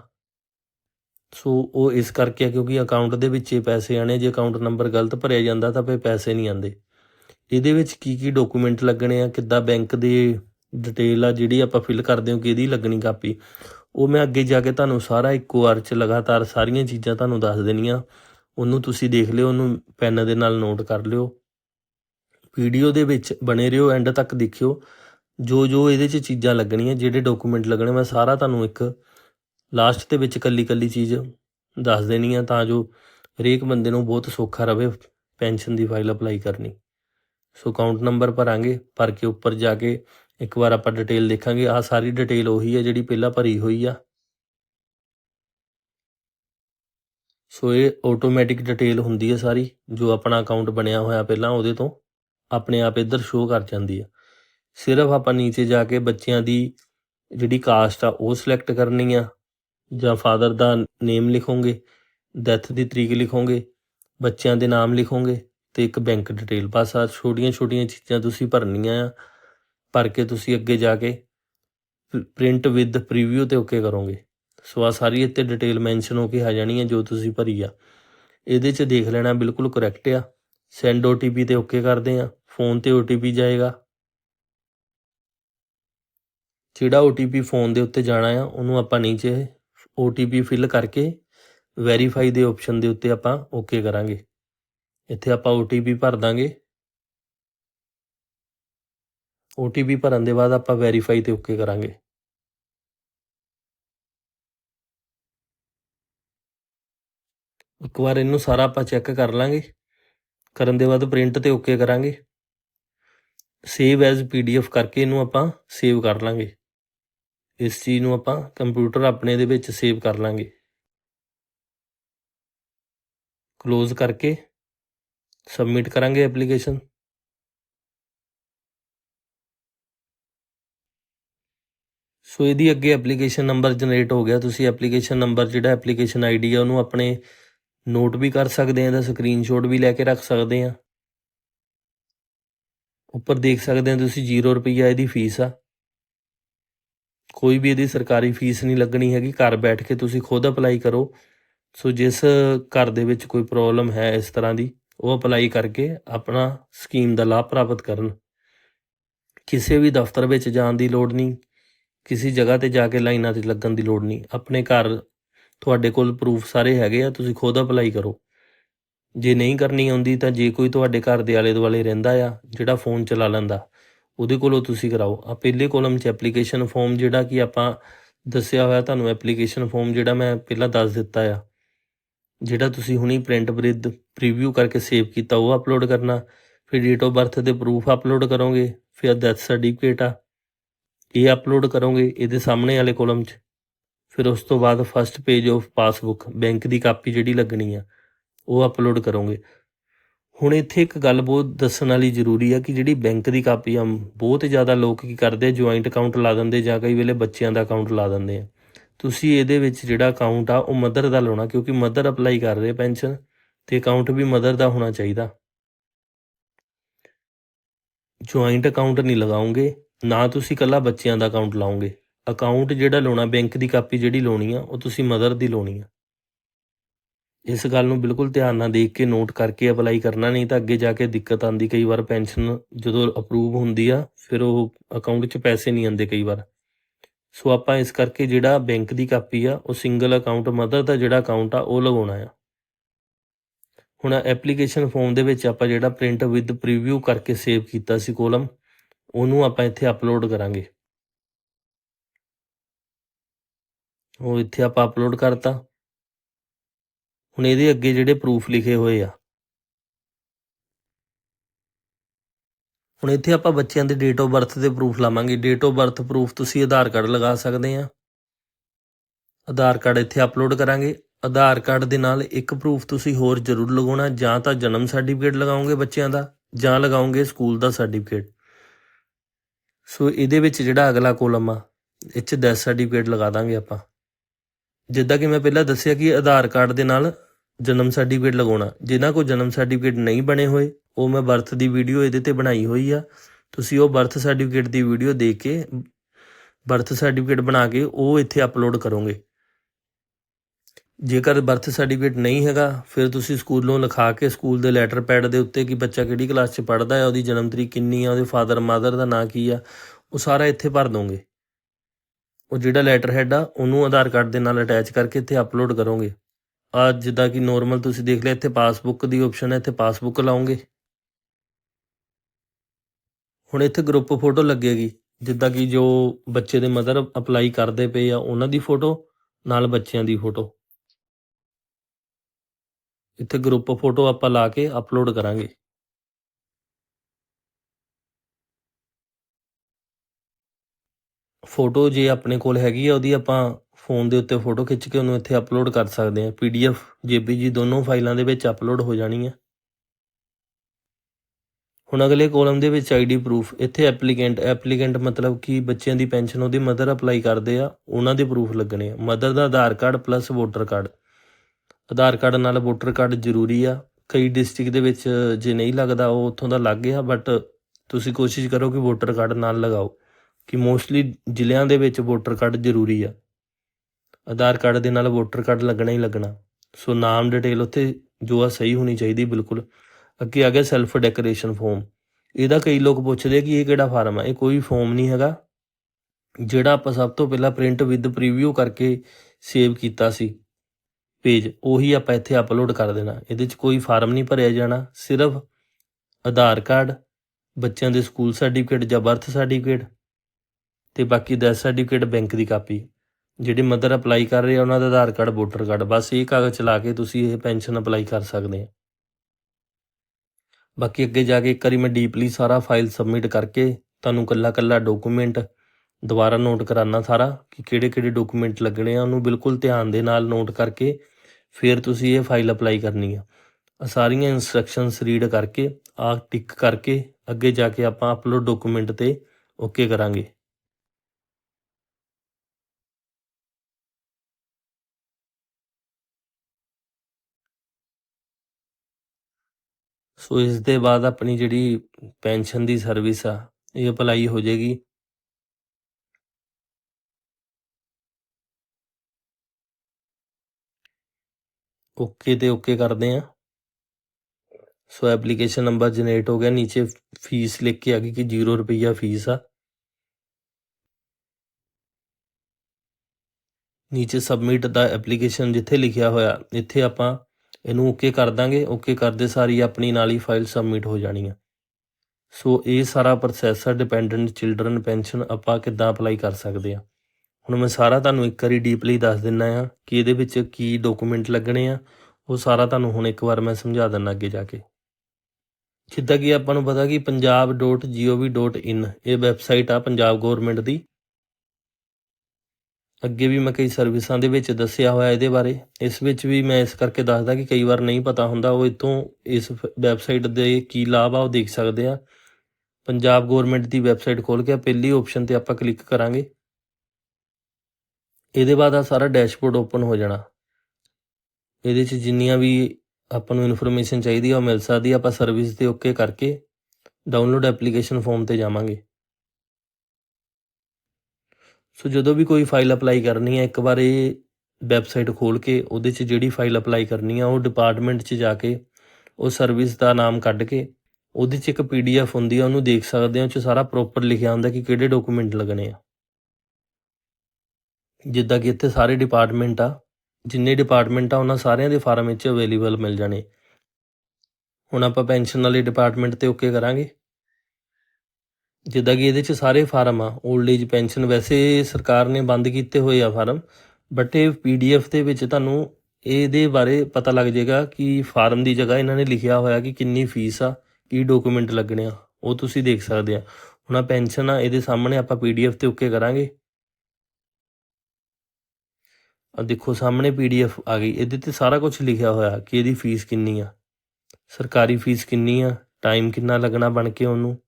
ਸੋ ਉਹ ਇਸ ਕਰਕੇ ਆ ਕਿਉਂਕਿ ਅਕਾਊਂਟ ਦੇ ਵਿੱਚ ਇਹ ਪੈਸੇ ਆਣੇ ਜੇ ਅਕਾਊਂਟ ਨੰਬਰ ਗਲਤ ਭਰਿਆ ਜਾਂਦਾ ਤਾਂ ਫੇ ਪੈਸੇ ਨਹੀਂ ਆਉਂਦੇ। ਇਹਦੇ ਵਿੱਚ ਕੀ ਕੀ ਡਾਕੂਮੈਂਟ ਲੱਗਣੇ ਆ, ਕਿੱਦਾਂ ਬੈਂਕ ਦੀ ਡਿਟੇਲ ਆ, ਜਿਹੜੀ ਆਪਾਂ ਫਿਲ ਕਰਦੇ ਹਾਂ ਕਿਹਦੀ ਲੱਗਣੀ ਕਾਪੀ? ਉਹ ਮੈਂ ਅੱਗੇ ਜਾ ਕੇ ਤੁਹਾਨੂੰ ਸਾਰਾ ਇੱਕੋ ਵਾਰ ਚ ਲਗਾਤਾਰ ਸਾਰੀਆਂ ਚੀਜ਼ਾਂ ਤੁਹਾਨੂੰ ਦੱਸ ਦੇਣੀਆਂ। ਉਹਨੂੰ ਤੁਸੀਂ ਦੇਖ ਲਿਓ, ਉਹਨੂੰ ਪੈਨ ਦੇ ਨਾਲ ਨੋਟ ਕਰ ਲਿਓ। ਵੀਡੀਓ ਦੇ ਵਿੱਚ ਬਣੇ ਰਹੋ, ਐਂਡ ਤੱਕ ਦੇਖਿਓ। ਜੋ ਜੋ ਇਹਦੇ 'ਚ ਚੀਜ਼ਾਂ ਲੱਗਣੀਆਂ, ਜਿਹੜੇ ਡਾਕੂਮੈਂਟ ਲੱਗਣੇ, ਮੈਂ ਸਾਰਾ ਤੁਹਾਨੂੰ ਇੱਕ ਲਾਸਟ ਦੇ ਵਿੱਚ ਕੱਲੀ ਕੱਲੀ ਚੀਜ਼ ਦੱਸ ਦੇਣੀ ਆ ਤਾਂ ਜੋ ਹਰੇਕ ਬੰਦੇ ਨੂੰ ਬਹੁਤ ਸੌਖਾ ਰਵੇ ਪੈਨਸ਼ਨ ਦੀ ਫਾਈਲ ਅਪਲਾਈ ਕਰਨੀ। ਸੋ ਅਕਾਊਂਟ ਨੰਬਰ ਭਰਾਂਗੇ, ਭਰ ਕੇ ਉੱਪਰ ਜਾ ਕੇ ਇੱਕ ਵਾਰ ਆਪਾਂ ਡਿਟੇਲ ਦੇਖਾਂਗੇ, ਆਹ ਸਾਰੀ ਡਿਟੇਲ ਉਹੀ ਹੈ ਜਿਹੜੀ ਪਹਿਲਾਂ ਭਰੀ ਹੋਈ ਆ। ਸੋ ਇਹ ਆਟੋਮੈਟਿਕ ਡਿਟੇਲ ਹੁੰਦੀ ਹੈ ਸਾਰੀ, ਜੋ ਆਪਣਾ ਅਕਾਊਂਟ ਬਣਿਆ ਹੋਇਆ ਪਹਿਲਾਂ ਉਹਦੇ ਤੋਂ, ਆਪਣੇ ਆਪ ਇੱਧਰ ਸ਼ੋਅ ਕਰ ਜਾਂਦੀ ਆ। ਸਿਰਫ ਆਪਾਂ ਨੀਚੇ ਜਾ ਕੇ ਬੱਚਿਆਂ ਦੀ ਜਿਹੜੀ ਕਾਸਟ ਆ, ਉਹ ਸਿਲੈਕਟ ਕਰਨੀ ਆ, ਜਾਂ ਫਾਦਰ ਦਾ ਨੇਮ ਲਿਖੋਗੇ ਡੈਥ ਦੀ ਤਰੀਕ ਲਿਖੋਗੇ, ਬੱਚਿਆਂ ਦੇ ਨਾਮ ਲਿਖੋਗੇ, ਤੇ ਇੱਕ ਬੈਂਕ ਡਿਟੇਲ ਬਸ ਆ ਛੋਟੀਆਂ ਛੋਟੀਆਂ ਚੀਜ਼ਾਂ ਤੁਸੀਂ ਭਰਨੀਆਂ ਆ। ਭਰ ਕੇ ਤੁਸੀਂ ਅੱਗੇ ਜਾ ਕੇ ਪ੍ਰਿੰਟ ਵਿਦ ਪ੍ਰੀਵਿਊ ਤੇ ਓਕੇ ਕਰੋਗੇ। ਸੋ ਆ ਸਾਰੀ ਇੱਥੇ ਡਿਟੇਲ ਮੈਂਸ਼ਨ ਹੋ ਕੇ ਆ ਜਾਣੀ ਹੈ ਜੋ ਤੁਸੀਂ ਭਰੀ ਆ। ਇਹਦੇ 'ਚ ਦੇਖ ਲੈਣਾ ਬਿਲਕੁਲ ਕਰੈਕਟ ਆ। ਸੈਂਡ OTP ਤੇ ਓਕੇ ਕਰਦੇ ਆ। ਫੋਨ ਤੇ OTP ਜਾਏਗਾ। ਜਿਹੜਾ OTP ਫੋਨ ਦੇ ਉੱਤੇ ਜਾਣਾ ਆ, ਉਹਨੂੰ ਆਪਾਂ ਨੀਚੇ OTP ਫਿਲ ਕਰਕੇ ਵੈਰੀਫਾਈ ਦੇ ਆਪਸ਼ਨ ਦੇ ਉੱਤੇ ਆਪਾਂ ਓਕੇ ਕਰਾਂਗੇ। ਇੱਥੇ ਆਪਾਂ OTP ਭਰ ਦਾਂਗੇ। OTP ਭਰਨ ਦੇ ਬਾਅਦ ਆਪਾਂ ਵੈਰੀਫਾਈ ਤੇ ਓਕੇ ਕਰਾਂਗੇ। ਇੱਕ ਵਾਰ ਇਹਨੂੰ ਸਾਰਾ ਆਪਾਂ ਚੈੱਕ ਕਰ ਲਾਂਗੇ। ਕਰਨ ਦੇ ਬਾਅਦ ਪ੍ਰਿੰਟ ਤੇ ਓਕੇ ਕਰਾਂਗੇ। ਸੇਵ ਐਜ਼ ਪੀਡੀਐਫ ਕਰਕੇ ਇਹਨੂੰ ਆਪਾਂ ਸੇਵ ਕਰ ਲਾਂਗੇ। ਇਸ ਚੀਜ਼ ਨੂੰ ਆਪਾਂ ਕੰਪਿਊਟਰ ਆਪਣੇ ਦੇ ਵਿੱਚ ਸੇਵ ਕਰ ਲਾਂਗੇ। ਕਲੋਜ਼ ਕਰਕੇ ਸਬਮਿਟ ਕਰਾਂਗੇ ਐਪਲੀਕੇਸ਼ਨ ਸੋ ਇਹਦੀ ਅੱਗੇ ਐਪਲੀਕੇਸ਼ਨ ਨੰਬਰ ਜਨਰੇਟ ਹੋ ਗਿਆ। ਤੁਸੀਂ ਐਪਲੀਕੇਸ਼ਨ ਨੰਬਰ ਜਿਹੜਾ ਐਪਲੀਕੇਸ਼ਨ ਆਈਡੀ ਆ, ਉਹਨੂੰ ਆਪਣੇ ਨੋਟ ਵੀ ਕਰ ਸਕਦੇ ਆ ਇਹਦਾ ਸਕਰੀਨਸ਼ਾਟ ਵੀ ਲੈ ਕੇ ਰੱਖ ਸਕਦੇ ਆ। ਉੱਪਰ ਦੇਖ ਸਕਦੇ ਆ ਤੁਸੀਂ 0 ਰੁਪਈਆ ਇਹਦੀ ਫੀਸ ਆ। ਕੋਈ ਵੀ ਇਹਦੀ ਸਰਕਾਰੀ ਫੀਸ ਨਹੀਂ ਲੱਗਣੀ ਹੈਗੀ। ਘਰ ਬੈਠ ਕੇ ਤੁਸੀਂ ਖੁਦ ਅਪਲਾਈ ਕਰੋ। ਸੋ ਜਿਸ ਘਰ ਦੇ ਵਿੱਚ ਕੋਈ ਪ੍ਰੋਬਲਮ ਹੈ ਇਸ ਤਰ੍ਹਾਂ ਦੀ, ਉਹ ਅਪਲਾਈ ਕਰਕੇ ਆਪਣਾ ਸਕੀਮ ਦਾ ਲਾਭ ਪ੍ਰਾਪਤ ਕਰਨ। ਕਿਸੇ ਵੀ ਦਫ਼ਤਰ ਵਿੱਚ ਜਾਣ ਦੀ ਲੋੜ ਨਹੀਂ। ਕਿਸੇ ਜਗ੍ਹਾ ਤੇ ਜਾ ਕੇ ਲਾਈਨਾਂ ਤੇ ਲੱਗਣ ਦੀ ਲੋੜ ਨਹੀਂ। ਆਪਣੇ ਘਰ ਤੁਹਾਡੇ ਕੋਲ ਪ੍ਰੂਫ ਸਾਰੇ ਹੈਗੇ ਆ, ਤੁਸੀਂ ਖੁਦ ਅਪਲਾਈ ਕਰੋ। ਜੇ ਨਹੀਂ ਕਰਨੀ ਆਉਂਦੀ ਤਾਂ ਜੇ ਕੋਈ ਤੁਹਾਡੇ ਘਰ ਦੇ ਆਲੇ ਦੁਆਲੇ ਰਹਿੰਦਾ ਆ, ਜਿਹੜਾ ਫੋਨ ਚਲਾ ਲੈਂਦਾ, ਉਹਦੇ ਕੋਲੋਂ ਤੁਸੀਂ ਕਰਾਓ। ਆ ਪਹਿਲੇ ਕੋਲਮ 'ਚ ਐਪਲੀਕੇਸ਼ਨ ਫਾਰਮ ਜਿਹੜਾ ਕਿ ਆਪਾਂ ਦੱਸਿਆ ਹੋਇਆ ਤੁਹਾਨੂੰ ਐਪਲੀਕੇਸ਼ਨ ਫਾਰਮ ਜਿਹੜਾ ਮੈਂ ਪਹਿਲਾਂ ਦੱਸ ਦਿੱਤਾ ਆ, ਜਿਹੜਾ ਤੁਸੀਂ ਹੁਣੀ ਪ੍ਰਿੰਟ ਵਿਦ ਪ੍ਰੀਵਿਊ ਕਰਕੇ ਸੇਵ ਕੀਤਾ, ਉਹ ਅਪਲੋਡ ਕਰਨਾ। ਫਿਰ ਡੇਟ ਆਫ ਬਰਥ ਦੇ ਪ੍ਰੂਫ ਅਪਲੋਡ ਕਰੋਗੇ, ਫਿਰ ਡੈਥ ਸਰਟੀਫਿਕੇਟ ਆ ਇਹ ਅਪਲੋਡ ਕਰੋਗੇ ਇਹਦੇ ਸਾਹਮਣੇ ਵਾਲੇ ਕਾਲਮ 'ਚ। ਫਿਰ ਉਸ ਤੋਂ ਬਾਅਦ first page of passbook bank the copy ਜਿਹੜੀ ਲੱਗਣੀ ਆ, ਉਹ ਅਪਲੋਡ ਕਰੋਗੇ। ਹੁਣ ਇੱਥੇ ਇੱਕ ਗੱਲ ਬਹੁਤ ਦੱਸਣ ਵਾਲੀ ਜ਼ਰੂਰੀ ਆ ਕਿ ਜਿਹੜੀ ਬੈਂਕ ਦੀ ਕਾਪੀ ਆ, ਬਹੁਤ ਜ਼ਿਆਦਾ ਲੋਕ ਕੀ ਕਰਦੇ ਜੁਆਇੰਟ ਅਕਾਊਂਟ ਲਾ ਦਿੰਦੇ ਜਾਂ ਕਈ ਵੇਲੇ ਬੱਚਿਆਂ ਦਾ ਅਕਾਊਂਟ ਲਾ ਦਿੰਦੇ ਆ। ਤੁਸੀਂ ਇਹਦੇ ਵਿੱਚ ਜਿਹੜਾ ਅਕਾਊਂਟ ਆ, ਉਹ ਮਦਰ ਦਾ ਲਾਉਣਾ, ਕਿਉਂਕਿ ਮਦਰ ਅਪਲਾਈ ਕਰ ਰਹੇ ਪੈਨਸ਼ਨ ਤੇ ਅਕਾਊਂਟ ਵੀ ਮਦਰ ਦਾ ਹੋਣਾ ਚਾਹੀਦਾ। ਜੁਆਇੰਟ ਅਕਾਊਂਟ ਨਹੀਂ ਲਗਾਉਂਗੇ ਨਾ ਤੁਸੀਂ ਇਕੱਲਾ ਬੱਚਿਆਂ ਦਾ ਅਕਾਊਂਟ ਲਾਓਗੇ। ਅਕਾਊਂਟ ਜਿਹੜਾ ਲਾਉਣਾ ਬੈਂਕ ਦੀ ਕਾਪੀ ਜਿਹੜੀ ਲਾਉਣੀ ਆ, ਉਹ ਤੁਸੀਂ ਮਦਰ ਦੀ ਲਾਉਣੀ ਆ। ਇਸ ਗੱਲ ਨੂੰ ਬਿਲਕੁਲ ਧਿਆਨ ਨਾਲ ਦੇਖ ਕੇ ਨੋਟ ਕਰਕੇ ਅਪਲਾਈ ਕਰਨਾ, ਨਹੀਂ ਤਾਂ ਅੱਗੇ ਜਾ ਕੇ ਦਿੱਕਤ ਆਂਦੀ ਕਈ ਵਾਰ ਪੈਨਸ਼ਨ ਜਦੋਂ ਅਪਰੂਵ ਹੁੰਦੀ ਆ, ਫਿਰ ਉਹ ਅਕਾਊਂਟ 'ਚ ਪੈਸੇ ਨਹੀਂ ਆਉਂਦੇ ਕਈ ਵਾਰ। ਸੋ ਆਪਾਂ ਇਸ ਕਰਕੇ ਜਿਹੜਾ ਬੈਂਕ ਦੀ ਕਾਪੀ ਆ, ਉਹ ਸਿੰਗਲ ਅਕਾਊਂਟ ਮਦਰ ਦਾ ਜਿਹੜਾ ਅਕਾਊਂਟ ਆ, ਉਹ ਲਗਾਉਣਾ ਆ। ਹੁਣ ਐਪਲੀਕੇਸ਼ਨ ਫਾਰਮ ਦੇ ਵਿੱਚ ਆਪਾਂ ਜਿਹੜਾ ਪ੍ਰਿੰਟ ਵਿਦ ਪ੍ਰੀਵਿਊ ਕਰਕੇ ਸੇਵ ਕੀਤਾ ਸੀ ਕੋਲਮ ਉਹਨੂੰ ਆਪਾਂ ਇੱਥੇ ਅਪਲੋਡ ਕਰਾਂਗੇ। ਉਹ ਇੱਥੇ ਆਪਾਂ ਅਪਲੋਡ ਕਰਤਾ। ਹੁਣ ਇਹਦੇ ਅੱਗੇ ਜਿਹੜੇ ਪ੍ਰੂਫ ਲਿਖੇ ਹੋਏ ਆ। ਹੁਣ ਇੱਥੇ ਆਪਾਂ ਬੱਚਿਆਂ ਦੇ ਡੇਟ ਆਫ ਬਰਥ ਦੇ ਪ੍ਰੂਫ ਲਾਵਾਂਗੇ। ਡੇਟ ਆਫ ਬਰਥ ਪ੍ਰੂਫ ਤੁਸੀਂ ਆਧਾਰ ਕਾਰਡ ਲਗਾ ਸਕਦੇ ਆ। ਆਧਾਰ ਕਾਰਡ ਇੱਥੇ ਅਪਲੋਡ ਕਰਾਂਗੇ। ਆਧਾਰ ਕਾਰਡ ਦੇ ਨਾਲ ਇੱਕ ਪ੍ਰੂਫ ਤੁਸੀਂ ਹੋਰ ਜ਼ਰੂਰ ਲਗਾਉਣਾ। ਜਾਂ ਤਾਂ ਜਨਮ ਸਰਟੀਫਿਕੇਟ ਲਗਾਓਗੇ ਬੱਚਿਆਂ ਦਾ, ਜਾਂ ਲਗਾਓਗੇ ਸਕੂਲ ਦਾ ਸਰਟੀਫਿਕੇਟ ਸੋ ਇਹਦੇ ਵਿੱਚ ਜਿਹੜਾ ਅਗਲਾ ਕੋਲਮ ਆ, ਇਹ 'ਚ ਡੈਥ ਸਰਟੀਫਿਕੇਟ ਲਗਾ ਦਾਂਗੇ ਆਪਾਂ। ਜਿੱਦਾਂ ਕਿ ਮੈਂ ਪਹਿਲਾਂ ਦੱਸਿਆ ਕਿ ਆਧਾਰ ਕਾਰਡ ਦੇ ਨਾਲ ਜਨਮ ਸਰਟੀਫਿਕੇਟ ਲਗਾਉਣਾ। ਜਿਨ੍ਹਾਂ ਕੋਲ ਜਨਮ ਸਰਟੀਫਿਕੇਟ ਨਹੀਂ ਬਣੇ ਹੋਏ, ਉਹ ਮੈਂ ਬਰਥ ਦੀ ਵੀਡੀਓ ਇਹਦੇ ਤੇ ਬਣਾਈ ਹੋਈ ਆ। ਤੁਸੀਂ ਉਹ ਬਰਥ ਸਰਟੀਫਿਕੇਟ ਦੀ ਵੀਡੀਓ ਦੇਖ ਕੇ ਬਰਥ ਸਰਟੀਫਿਕੇਟ ਬਣਾ ਕੇ ਉਹ ਇੱਥੇ ਅਪਲੋਡ ਕਰੋਗੇ। ਜੇਕਰ ਬਰਥ ਸਰਟੀਫਿਕੇਟ ਨਹੀਂ ਹੈਗਾ, ਫਿਰ ਤੁਸੀਂ ਸਕੂਲੋਂ ਲਿਖਾ ਕੇ ਸਕੂਲ ਦੇ ਲੈਟਰ ਪੈਡ ਦੇ ਉੱਤੇ ਕਿ ਬੱਚਾ ਕਿਹੜੀ ਕਲਾਸ 'ਚ ਪੜ੍ਹਦਾ ਹੈ, ਉਹਦੀ ਜਨਮ ਤਰੀਕ ਕਿੰਨੀ ਆ, ਉਹਦੇ ਫਾਦਰ ਮਦਰ ਦਾ ਨਾਂ ਕੀ ਆ, ਉਹ ਸਾਰਾ ਇੱਥੇ ਭਰ ਦੋਗੇ। ਉਹ ਜਿਹੜਾ ਲੈਟਰ ਹੈਡ ਆ, ਉਹਨੂੰ ਆਧਾਰ ਕਾਰਡ ਦੇ ਨਾਲ ਅਟੈਚ ਕਰਕੇ ਇੱਥੇ ਅਪਲੋਡ ਕਰੋਗੇ। ਆ ਜਿੱਦਾਂ ਕਿ ਨੋਰਮਲ ਤੁਸੀਂ ਦੇਖ ਲਿਆ, ਇੱਥੇ ਪਾਸਬੁੱਕ ਦੀ ਆਪਸ਼ਨ ਹੈ, ਇੱਥੇ ਪਾਸਬੁੱਕ ਲਾਉਂਗੇ ਹੁਣ ਇੱਥੇ ਗਰੁੱਪ ਫੋਟੋ ਲੱਗੇਗੀ, ਜਿੱਦਾਂ ਕਿ ਜੋ ਬੱਚੇ ਦੇ ਮਦਰ ਅਪਲਾਈ ਕਰਦੇ ਪਏ ਆ, ਉਹਨਾਂ ਦੀ ਫੋਟੋ ਨਾਲ ਬੱਚਿਆਂ ਦੀ ਫੋਟੋ ਇੱਥੇ ਗਰੁੱਪ ਫੋਟੋ ਆਪਾਂ ਲਾ ਕੇ ਅਪਲੋਡ ਕਰਾਂਗੇ। ਫੋਟੋ ਜੇ ਆਪਣੇ ਕੋਲ ਹੈਗੀ ਆ, ਉਹਦੀ ਆਪਾਂ ਫੋਨ ਦੇ ਉੱਤੇ ਫੋਟੋ ਖਿੱਚ ਕੇ ਉਹਨੂੰ ਇੱਥੇ ਅਪਲੋਡ ਕਰ ਸਕਦੇ ਆ ਪੀਡੀਐਫ ਜੇਪੀਜੀ ਦੋਨੋਂ ਫਾਈਲਾਂ ਦੇ ਵਿੱਚ ਅਪਲੋਡ ਹੋ ਜਾਣੀ ਆ। ਹੁਣ ਅਗਲੇ ਕਾਲਮ ਦੇ ਵਿੱਚ ਆਈਡੀ ਪ੍ਰੂਫ ਇੱਥੇ ਐਪਲੀਕੈਂਟ ਐਪਲੀਕੈਂਟ ਮਤਲਬ ਕਿ ਬੱਚਿਆਂ ਦੀ ਪੈਨਸ਼ਨ ਉਹਦੀ ਮਦਰ ਅਪਲਾਈ ਕਰਦੇ ਆ, ਉਹਨਾਂ ਦੇ ਪ੍ਰੂਫ ਲੱਗਣੇ ਆ। ਮਦਰ ਦਾ Aadhaar card plus voter card Aadhaar card ਨਾਲ ਵੋਟਰ ਕਾਰਡ ਜ਼ਰੂਰੀ ਆ। ਕਈ ਡਿਸਟ੍ਰਿਕਟ ਦੇ ਵਿੱਚ ਜੇ ਨਹੀਂ ਲੱਗਦਾ, ਉਹ ਉੱਥੋਂ ਦਾ ਲੱਗ ਗਿਆ ਬਟ ਤੁਸੀਂ ਕੋਸ਼ਿਸ਼ ਕਰੋ ਕਿ ਵੋਟਰ ਕਾਰਡ ਨਾਲ ਲਗਾਓ ਕਿ ਮੋਸਟਲੀ ਜ਼ਿਲ੍ਹਿਆਂ ਦੇ ਵਿੱਚ ਵੋਟਰ ਕਾਰਡ ਜ਼ਰੂਰੀ ਆ। ਆਧਾਰ ਕਾਰਡ ਦੇ ਨਾਲ ਵੋਟਰ ਕਾਰਡ ਲੱਗਣਾ ਹੀ ਲੱਗਣਾ। ਸੋ ਨਾਮ ਡਿਟੇਲ ਉੱਥੇ ਜੋ ਆ ਸਹੀ ਹੋਣੀ ਚਾਹੀਦੀ, ਬਿਲਕੁਲ। ਅੱਗੇ ਆ ਗਿਆ ਸੈਲਫ ਡੈਕੋਰੇਸ਼ਨ ਫਾਰਮ ਇਹਦਾ ਕਈ ਲੋਕ ਪੁੱਛਦੇ ਕਿ ਇਹ ਕਿਹੜਾ ਫਾਰਮ ਆ? ਇਹ ਕੋਈ ਫਾਰਮ ਨਹੀਂ ਹੈਗਾ। ਜਿਹੜਾ ਆਪਾਂ ਸਭ ਤੋਂ ਪਹਿਲਾਂ ਪ੍ਰਿੰਟ ਵਿਦ ਪ੍ਰੀਵਿਊ ਕਰਕੇ ਸੇਵ ਕੀਤਾ ਸੀ। ਪੇਜ ਉਹੀ ਆਪਾਂ ਇੱਥੇ ਅਪਲੋਡ ਕਰ ਦੇਣਾ। ਇਹਦੇ 'ਚ ਕੋਈ ਫਾਰਮ ਨਹੀਂ ਭਰਿਆ ਜਾਣਾ। ਸਿਰਫ ਆਧਾਰ ਕਾਰਡ, ਬੱਚਿਆਂ ਦੇ ਸਕੂਲ ਸਰਟੀਫਿਕੇਟ ਜਾਂ ਬਰਥ ਸਰਟੀਫਿਕੇਟ ਤੇ ਬਾਕੀ ਡੈਥ ਸਰਟੀਫਿਕੇਟ ਬੈਂਕ ਦੀ ਕਾਪੀ। ਜਿਹੜੇ ਮਦਰ ਅਪਲਾਈ ਕਰ ਰਹੇ ਆ ਉਹਨਾਂ ਦਾ ਆਧਾਰ ਕਾਰਡ ਵੋਟਰ ਕਾਰਡ। ਬਸ ਇਹ ਕਾਗਜ਼ ਚਲਾ ਕੇ ਤੁਸੀਂ ਇਹ ਪੈਨਸ਼ਨ ਅਪਲਾਈ ਕਰ ਸਕਦੇ ਆ ਬਾਕੀ ਅੱਗੇ ਜਾ ਕੇ ਇੱਕ ਵਾਰੀ ਮੈਂ ਡੀਪਲੀ ਸਾਰਾ ਫਾਈਲ ਸਬਮਿਟ ਕਰਕੇ ਤੁਹਾਨੂੰ ਕੱਲਾ ਕੱਲਾ ਡਾਕੂਮੈਂਟ ਦੁਬਾਰਾ ਨੋਟ ਕਰਾਨਾ ਸਾਰਾ ਕਿ ਕਿਹੜੇ ਕਿਹੜੇ ਡਾਕੂਮੈਂਟ ਲੱਗਣੇ ਆ, ਉਹਨੂੰ ਬਿਲਕੁਲ ਧਿਆਨ ਦੇ ਨਾਲ ਨੋਟ ਕਰਕੇ ਫਿਰ ਤੁਸੀਂ ਇਹ ਫਾਈਲ ਅਪਲਾਈ ਕਰਨੀ ਆ। ਸਾਰੀਆਂ ਇਨਸਟਰਕਸ਼ਨਸ ਰੀਡ ਕਰਕੇ ਆ ਟਿਕ ਕਰਕੇ, ਅੱਗੇ ਜਾ ਕੇ ਆਪਾਂ ਅਪਲੋਡ ਡਾਕੂਮੈਂਟ ਤੇ ਓਕੇ ਕਰਾਂਗੇ। ਸੋ ਇਸ ਦੇ ਬਾਅਦ ਆਪਣੀ ਜਿਹੜੀ ਪੈਨਸ਼ਨ ਦੀ ਸਰਵਿਸ ਆ, ਇਹ ਅਪਲਾਈ ਹੋ ਜਾਏਗੀ। ਓਕੇ ਤੇ ਓਕੇ ਕਰਦੇ ਆ। ਸੋ ਐਪਲੀਕੇਸ਼ਨ ਨੰਬਰ ਜਨਰੇਟ ਹੋ ਗਿਆ, ਨੀਚੇ ਫੀਸ ਲਿਖ ਕੇ ਆ ਗਈ ਕਿ 0 ਰੁਪਈਆ ਫੀਸ ਆ। ਨੀਚੇ ਸਬਮਿਟ ਦਾ ਐਪਲੀਕੇਸ਼ਨ ਜਿੱਥੇ ਲਿਖਿਆ ਹੋਇਆ, ਇੱਥੇ ਆਪਾਂ ਇਹਨੂੰ ਓਕੇ ਕਰ ਦਾਂਗੇ, ਓਕੇ ਕਰਦੇ ਸਾਰੀ ਆਪਣੀ ਨਾਲ ਹੀ ਫਾਈਲ ਸਬਮਿਟ ਹੋ ਜਾਣੀ ਆ। ਸੋ ਇਹ ਸਾਰਾ ਪ੍ਰੋਸੈਸ ਆ ਡਿਪੈਂਡੈਂਟ ਚਿਲਡਰਨ ਪੈਨਸ਼ਨ ਆਪਾਂ ਕਿੱਦਾਂ ਅਪਲਾਈ ਕਰ ਸਕਦੇ ਆ। ਹੁਣ ਮੈਂ ਸਾਰਾ ਤੁਹਾਨੂੰ ਇੱਕ ਵਾਰੀ ਡੀਪਲੀ ਦੱਸ ਦਿੰਨਾ ਆ ਕਿ ਇਹਦੇ ਵਿੱਚ ਕੀ ਡਾਕੂਮੈਂਟ ਲੱਗਣੇ ਆ, ਉਹ ਸਾਰਾ ਤੁਹਾਨੂੰ ਹੁਣ ਇੱਕ ਵਾਰ ਮੈਂ ਸਮਝਾ ਦਿੰਨਾ ਅੱਗੇ ਜਾ ਕੇ। ਜਿੱਦਾਂ ਕਿ ਆਪਾਂ ਨੂੰ ਪਤਾ ਕਿ punjab.gov.in ਇਹ ਵੈਬਸਾਈਟ ਆ ਪੰਜਾਬ ਗਵਰਨਮੈਂਟ ਦੀ। ਅੱਗੇ ਵੀ ਮੈਂ ਕਈ ਸਰਵਿਸਾਂ ਦੇ ਵਿੱਚ ਦੱਸਿਆ ਹੋਇਆ ਇਹਦੇ ਬਾਰੇ। ਇਸ ਵਿੱਚ ਵੀ ਮੈਂ ਇਸ ਕਰਕੇ ਦੱਸਦਾ ਕਿ ਕਈ ਵਾਰ ਨਹੀਂ ਪਤਾ ਹੁੰਦਾ, ਉਹ ਇਤੋਂ ਇਸ ਵੈਬਸਾਈਟ ਦੇ ਕੀ ਲਾਭ ਆ, ਉਹ ਦੇਖ ਸਕਦੇ ਆ। ਪੰਜਾਬ ਗਵਰਨਮੈਂਟ ਦੀ ਵੈਬਸਾਈਟ ਖੋਲ ਕੇ ਪਹਿਲੀ ਆਪਸ਼ਨ ਤੇ ਆਪਾਂ ਕਲਿੱਕ ਕਰਾਂਗੇ। ਇਹਦੇ ਬਾਅਦ ਆ ਸਾਰਾ ਡੈਸ਼ਬੋਰਡ ਓਪਨ ਹੋ ਜਾਣਾ। ਇਹਦੇ 'ਚ ਜਿੰਨੀਆਂ ਵੀ ਆਪਾਂ ਨੂੰ ਇਨਫੋਰਮੇਸ਼ਨ ਚਾਹੀਦੀ ਆ, ਉਹ ਮਿਲ ਸਕਦੀ ਆ। ਆਪਾਂ ਸਰਵਿਸ ਤੇ ਓਕੇ ਕਰਕੇ ਡਾਊਨਲੋਡ ਐਪਲੀਕੇਸ਼ਨ ਫਾਰਮ ਤੇ ਜਾਵਾਂਗੇ। ਸੋ ਜਦੋਂ ਵੀ ਕੋਈ ਫਾਈਲ ਅਪਲਾਈ ਕਰਨੀ ਹੈ ਇੱਕ ਵਾਰ ਇਹ ਵੈਬਸਾਈਟ ਖੋਲ ਕੇ ਉਹਦੇ 'ਚ ਜਿਹੜੀ ਫਾਈਲ ਅਪਲਾਈ ਕਰਨੀ ਆ, ਉਹ ਡਿਪਾਰਟਮੈਂਟ 'ਚ ਜਾ ਕੇ ਉਹ ਸਰਵਿਸ ਦਾ ਨਾਮ ਕੱਢ ਕੇ ਉਹਦੇ 'ਚ ਇੱਕ ਪੀਡੀਐਫ ਹੁੰਦੀ ਆ, ਉਹਨੂੰ ਦੇਖ ਸਕਦੇ ਆ, ਉਹ 'ਚ ਸਾਰਾ ਪ੍ਰੋਪਰ ਲਿਖਿਆ ਹੁੰਦਾ ਕਿ ਕਿਹੜੇ ਡਾਕੂਮੈਂਟ ਲੱਗਣੇ ਆ। ਜਿੱਦਾਂ ਕਿ ਇੱਥੇ ਸਾਰੇ ਡਿਪਾਰਟਮੈਂਟ ਆ, ਜਿੰਨੇ ਡਿਪਾਰਟਮੈਂਟ ਆ, ਉਹਨਾਂ ਸਾਰਿਆਂ ਦੇ ਫਾਰਮ ਵਿੱਚ ਅਵੇਲੇਬਲ ਮਿਲ ਜਾਣੇ। ਹੁਣ ਆਪਾਂ ਪੈਨਸ਼ਨ ਵਾਲੇ ਡਿਪਾਰਟਮੈਂਟ ਤੇ ਓਕੇ ਕਰਾਂਗੇ। ਜਿੱਦਾਂ ਕਿ ਇਹਦੇ 'ਚ ਸਾਰੇ ਫਾਰਮ ਆ 올ਡ ਏਜ ਪੈਨਸ਼ਨ ਵੈਸੇ ਸਰਕਾਰ ਨੇ ਬੰਦ ਕੀਤੇ ਹੋਏ ਆ ਫਾਰਮ ਬਟ ਇਹ ਪੀਡੀਐਫ ਦੇ ਵਿੱਚ ਤੁਹਾਨੂੰ ਇਹਦੇ ਬਾਰੇ ਪਤਾ ਲੱਗ ਜਾਏਗਾ ਕਿ ਫਾਰਮ ਦੀ ਜਗ੍ਹਾ ਇਹਨਾਂ ਨੇ ਲਿਖਿਆ ਹੋਇਆ ਕਿ ਕਿੰਨੀ ਫੀਸ ਆ, ਕੀ ਡਾਕੂਮੈਂਟ ਲੱਗਣੇ ਆ, ਉਹ ਤੁਸੀਂ ਦੇਖ ਸਕਦੇ ਆ। ਹੁਣ ਆ ਪੈਨਸ਼ਨ ਆ, ਇਹਦੇ ਸਾਹਮਣੇ ਆਪਾਂ ਪੀਡੀਐਫ ਤੇ ਓਕੇ ਕਰਾਂਗੇ। ਆ ਦੇਖੋ, ਸਾਹਮਣੇ ਪੀਡੀਐਫ ਆ ਗਈ। ਇਹਦੇ ਤੇ ਸਾਰਾ ਕੁਝ ਲਿਖਿਆ ਹੋਇਆ ਕਿ ਇਹਦੀ ਫੀਸ ਕਿੰਨੀ ਆ। ਸਰਕਾਰੀ ਫੀਸ ਕਿੰਨੀ ਆ? ਟਾਈਮ ਕਿੰਨਾ ਲੱਗਣਾ ਬਣ ਕੇ ਉਹਨੂੰ?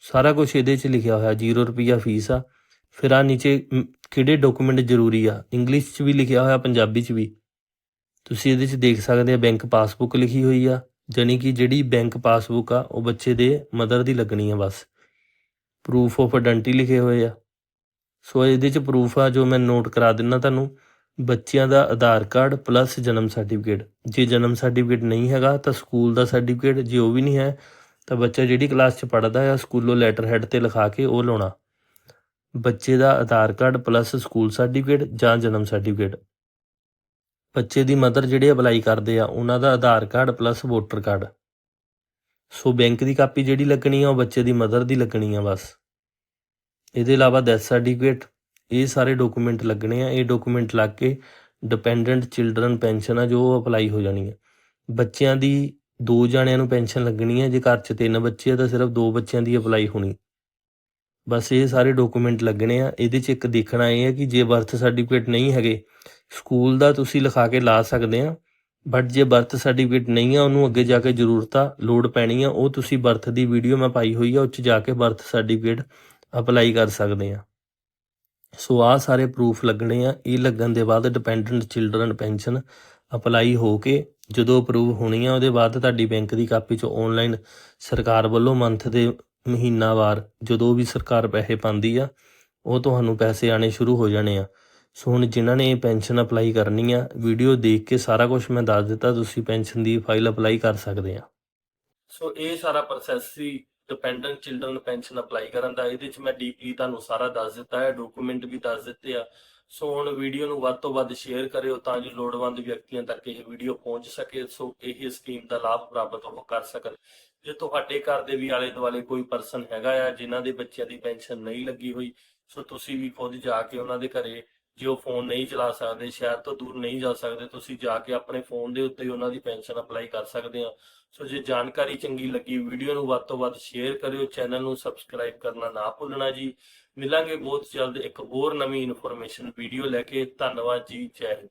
ਸਾਰਾ ਕੁਝ ਇਹਦੇ 'ਚ ਲਿਖਿਆ ਹੋਇਆ। 0 ਰੁਪਈਆ ਫੀਸ ਆ। ਫਿਰ ਆ ਨੀਚੇ ਕਿਹੜੇ ਡਾਕੂਮੈਂਟ ਜ਼ਰੂਰੀ ਆ? ਇੰਗਲਿਸ਼ 'ਚ ਵੀ ਲਿਖਿਆ ਹੋਇਆ, ਪੰਜਾਬੀ 'ਚ ਵੀ। ਤੁਸੀਂ ਇਹਦੇ 'ਚ ਦੇਖ ਸਕਦੇ ਆ ਬੈਂਕ ਪਾਸਬੁੱਕ ਲਿਖੀ ਹੋਈ ਆ। ਜਾਣੀ ਕਿ ਜਿਹੜੀ ਬੈਂਕ ਪਾਸਬੁੱਕ ਆ, ਉਹ ਬੱਚੇ ਦੇ ਮਦਰ ਦੀ ਲੱਗਣੀ ਆ ਬਸ। ਪ੍ਰੂਫ ਆਫ ਆਇਡੈਂਟੀ ਲਿਖੇ ਹੋਏ ਆ। ਸੋ ਇਹਦੇ 'ਚ ਪ੍ਰੂਫ ਆ, ਜੋ ਮੈਂ ਨੋਟ ਕਰਾ ਦਿੰਦਾ ਤੁਹਾਨੂੰ। ਬੱਚਿਆਂ ਦਾ ਆਧਾਰ ਕਾਰਡ ਪਲੱਸ ਜਨਮ ਸਰਟੀਫਿਕੇਟ ਜੇ ਜਨਮ ਸਰਟੀਫਿਕੇਟ ਨਹੀਂ ਹੈਗਾ ਤਾਂ ਸਕੂਲ ਦਾ ਸਰਟੀਫਿਕੇਟ ਜੇ ਉਹ ਵੀ ਨਹੀਂ ਹੈ ਤਾਂ ਬੱਚਾ ਜਿਹੜੀ ਕਲਾਸ 'ਚ ਪੜਦਾ ਆ ਸਕੂਲੋਂ ਲੈਟਰ ਹੈਡ ਤੇ ਲਿਖਾ ਕੇ ਉਹ ਲਾਉਣਾ। ਬੱਚੇ ਦਾ Aadhaar card plus school certificate ਜਾਂ ਜਨਮ ਸਰਟੀਫਿਕੇਟ ਬੱਚੇ ਦੀ ਮਦਰ ਜਿਹੜੇ ਅਪਲਾਈ ਕਰਦੇ ਆ, ਉਹਨਾਂ ਦਾ Aadhaar card plus voter card. So bank ਦੀ ਕਾਪੀ ਜਿਹੜੀ ਲੱਗਣੀ ਆ, ਉਹ ਬੱਚੇ ਦੀ ਮਦਰ ਦੀ ਲੱਗਣੀ ਆ ਬਸ। ਇਹਦੇ ਇਲਾਵਾ ਡੈਥ ਸਰਟੀਫਿਕੇਟ ਇਹ ਸਾਰੇ ਡਾਕੂਮੈਂਟ ਲੱਗਣੇ ਆ। ਇਹ ਡਾਕੂਮੈਂਟ ਲੱਗ ਕੇ ਡਿਪੈਂਡੈਂਟ ਚਿਲਡਰਨ ਪੈਨਸ਼ਨ ਆ, ਜੋ ਅਪਲਾਈ ਹੋ ਜਾਣੀ ਹੈ ਬੱਚਿਆਂ ਦੀ ਦੋ ਜਾਣਿਆਂ ਨੂੰ ਪੈਨਸ਼ਨ ਲੱਗਣੀ ਹੈ ਜੇ ਘਰ 'ਚ ਤਿੰਨ ਬੱਚੇ ਆ, ਤਾਂ ਸਿਰਫ ਦੋ ਬੱਚਿਆਂ ਦੀ ਅਪਲਾਈ ਹੋਣੀ। ਬਸ ਇਹ ਸਾਰੇ ਡਾਕੂਮੈਂਟ ਲੱਗਣੇ ਆ। ਇਹਦੇ 'ਚ ਇੱਕ ਦੇਖਣਾ ਇਹ ਹੈ ਕਿ ਜੇ ਬਰਥ ਸਰਟੀਫਿਕੇਟ ਨਹੀਂ ਹੈਗੇ ਸਕੂਲ ਦਾ ਤੁਸੀਂ ਲਿਖਾ ਕੇ ਲਾ ਸਕਦੇ ਆ। ਬਟ ਜੇ ਬਰਥ ਸਰਟੀਫਿਕੇਟ ਨਹੀਂ ਆ, ਉਹਨੂੰ ਅੱਗੇ ਜਾ ਕੇ ਜ਼ਰੂਰਤ ਆ ਲੋਡ ਪੈਣੀ ਆ, ਉਹ ਤੁਸੀਂ ਬਰਥ ਦੀ ਵੀਡੀਓ ਮੈਂ ਪਾਈ ਹੋਈ ਆ, ਉਹ 'ਚ ਜਾ ਕੇ ਬਰਥ ਸਰਟੀਫਿਕੇਟ ਅਪਲਾਈ ਕਰ ਸਕਦੇ ਆ। ਸੋ ਆ ਸਾਰੇ ਪ੍ਰੂਫ ਲੱਗਣੇ ਆ। ਇਹ ਲੱਗਣ ਦੇ ਬਾਅਦ ਡਿਪੈਂਡੈਂਟ ਚਿਲਡਰਨ ਪੈਨਸ਼ਨ ਅਪਲਾਈ ਹੋ ਕੇ ਜਦੋਂ ਅਪਰੂਵ ਹੋਣੀ ਆ, ਉਹਦੇ ਬਾਅਦ ਤੁਹਾਡੀ ਬੈਂਕ ਦੀ ਕਾਪੀ 'ਚ ਆਨਲਾਈਨ ਸਰਕਾਰ ਵੱਲੋਂ ਮੰਥ ਦੇ ਮਹੀਨਾਵਾਰ ਜਦੋਂ ਵੀ ਸਰਕਾਰ ਪੈਸੇ ਪਾਉਂਦੀ ਆ, ਉਹ ਤੁਹਾਨੂੰ ਪੈਸੇ ਆਣੇ ਸ਼ੁਰੂ ਹੋ ਜਾਣੇ ਆ। ਸੋ ਹੁਣ ਜਿਨ੍ਹਾਂ ਨੇ ਪੈਨਸ਼ਨ ਅਪਲਾਈ ਕਰਨੀ ਆ ਵੀਡੀਓ ਦੇਖ ਕੇ ਸਾਰਾ ਕੁਝ ਮੈਂ ਦੱਸ ਦਿੱਤਾ, ਤੁਸੀਂ ਪੈਨਸ਼ਨ ਦੀ ਫਾਈਲ ਅਪਲਾਈ ਕਰ ਸਕਦੇ ਆ। ਸੋ ਇਹ ਸਾਰਾ ਪ੍ਰੋਸੈਸ ਸੀ। ਡਿਪੈਂਡੈਂਟ ਚਿਲਡਰਨ ਪੈਨਸ਼ਨ ਅਪਲਾਈ ਕਰਨ ਦਾ, ਇਹਦੇ ਵਿੱਚ ਮੈਂ ਡੀਪਲੀ ਤੁਹਾਨੂੰ ਸਾਰਾ ਦੱਸ ਦਿੱਤਾ ਹੈ ਡਾਕੂਮੈਂਟ ਵੀ ਦੱਸ ਦਿੱਤੇ ਆ। ਸੋ ਹੁਣ ਵੀਡੀਓ ਨੂੰ ਵੱਧ ਤੋਂ ਵੱਧ ਸ਼ੇਅਰ ਕਰਿਓ ਤਾਂ ਜੋ ਲੋੜਵੰਦ ਵਿਅਕਤੀਆਂ ਤੱਕ ਇਹ ਵੀਡੀਓ ਪਹੁੰਚ ਸਕੇ ਸੋ ਇਹ ਸਕੀਮ ਦਾ ਲਾਭ ਪ੍ਰਾਪਤ ਉਹ ਕਰ ਸਕਣ। ਜੇ ਤੁਹਾਡੇ ਘਰ ਦੇ ਵੀ ਆਲੇ ਦੁਆਲੇ ਕੋਈ ਪਰਸਨ ਹੈਗਾ ਆ, ਜਿਨ੍ਹਾਂ ਦੇ ਬੱਚਿਆਂ ਦੀ ਪੈਨਸ਼ਨ ਨਹੀਂ ਲੱਗੀ ਹੋਈ ਸੋ ਤੁਸੀਂ ਵੀ ਖੁਦ ਜਾ ਕੇ ਉਹਨਾਂ ਦੇ ਘਰੇ, ਜੇ ਉਹ ਫੋਨ ਨਹੀਂ ਚਲਾ ਸਕਦੇ, ਸ਼ਹਿਰ ਤੋਂ ਦੂਰ ਨਹੀਂ ਜਾ ਸਕਦੇ, ਤੁਸੀਂ ਜਾ ਕੇ ਆਪਣੇ ਫੋਨ ਦੇ ਉੱਤੇ ਹੀ ਉਹਨਾਂ ਦੀ ਪੈਨਸ਼ਨ ਅਪਲਾਈ ਕਰ ਸਕਦੇ ਆ ਸੋ ਜੇ ਜਾਣਕਾਰੀ ਚੰਗੀ ਲੱਗੀ, ਵੀਡੀਓ ਨੂੰ ਵੱਧ ਤੋਂ ਵੱਧ ਸ਼ੇਅਰ ਕਰਿਓ ਚੈਨਲ ਨੂੰ ਸਬਸਕ੍ਰਾਈਬ ਕਰਨਾ ਨਾ ਭੁੱਲਣਾ ਜੀ। ਮਿਲਾਂਗੇ ਬਹੁਤ ਜਲਦ ਇੱਕ ਹੋਰ ਨਵੀਂ ਇਨਫੋਰਮੇਸ਼ਨ ਵੀਡੀਓ ਲੈ ਕੇ। ਧੰਨਵਾਦ ਜੀ, ਜੈ ਹਿੰਦ।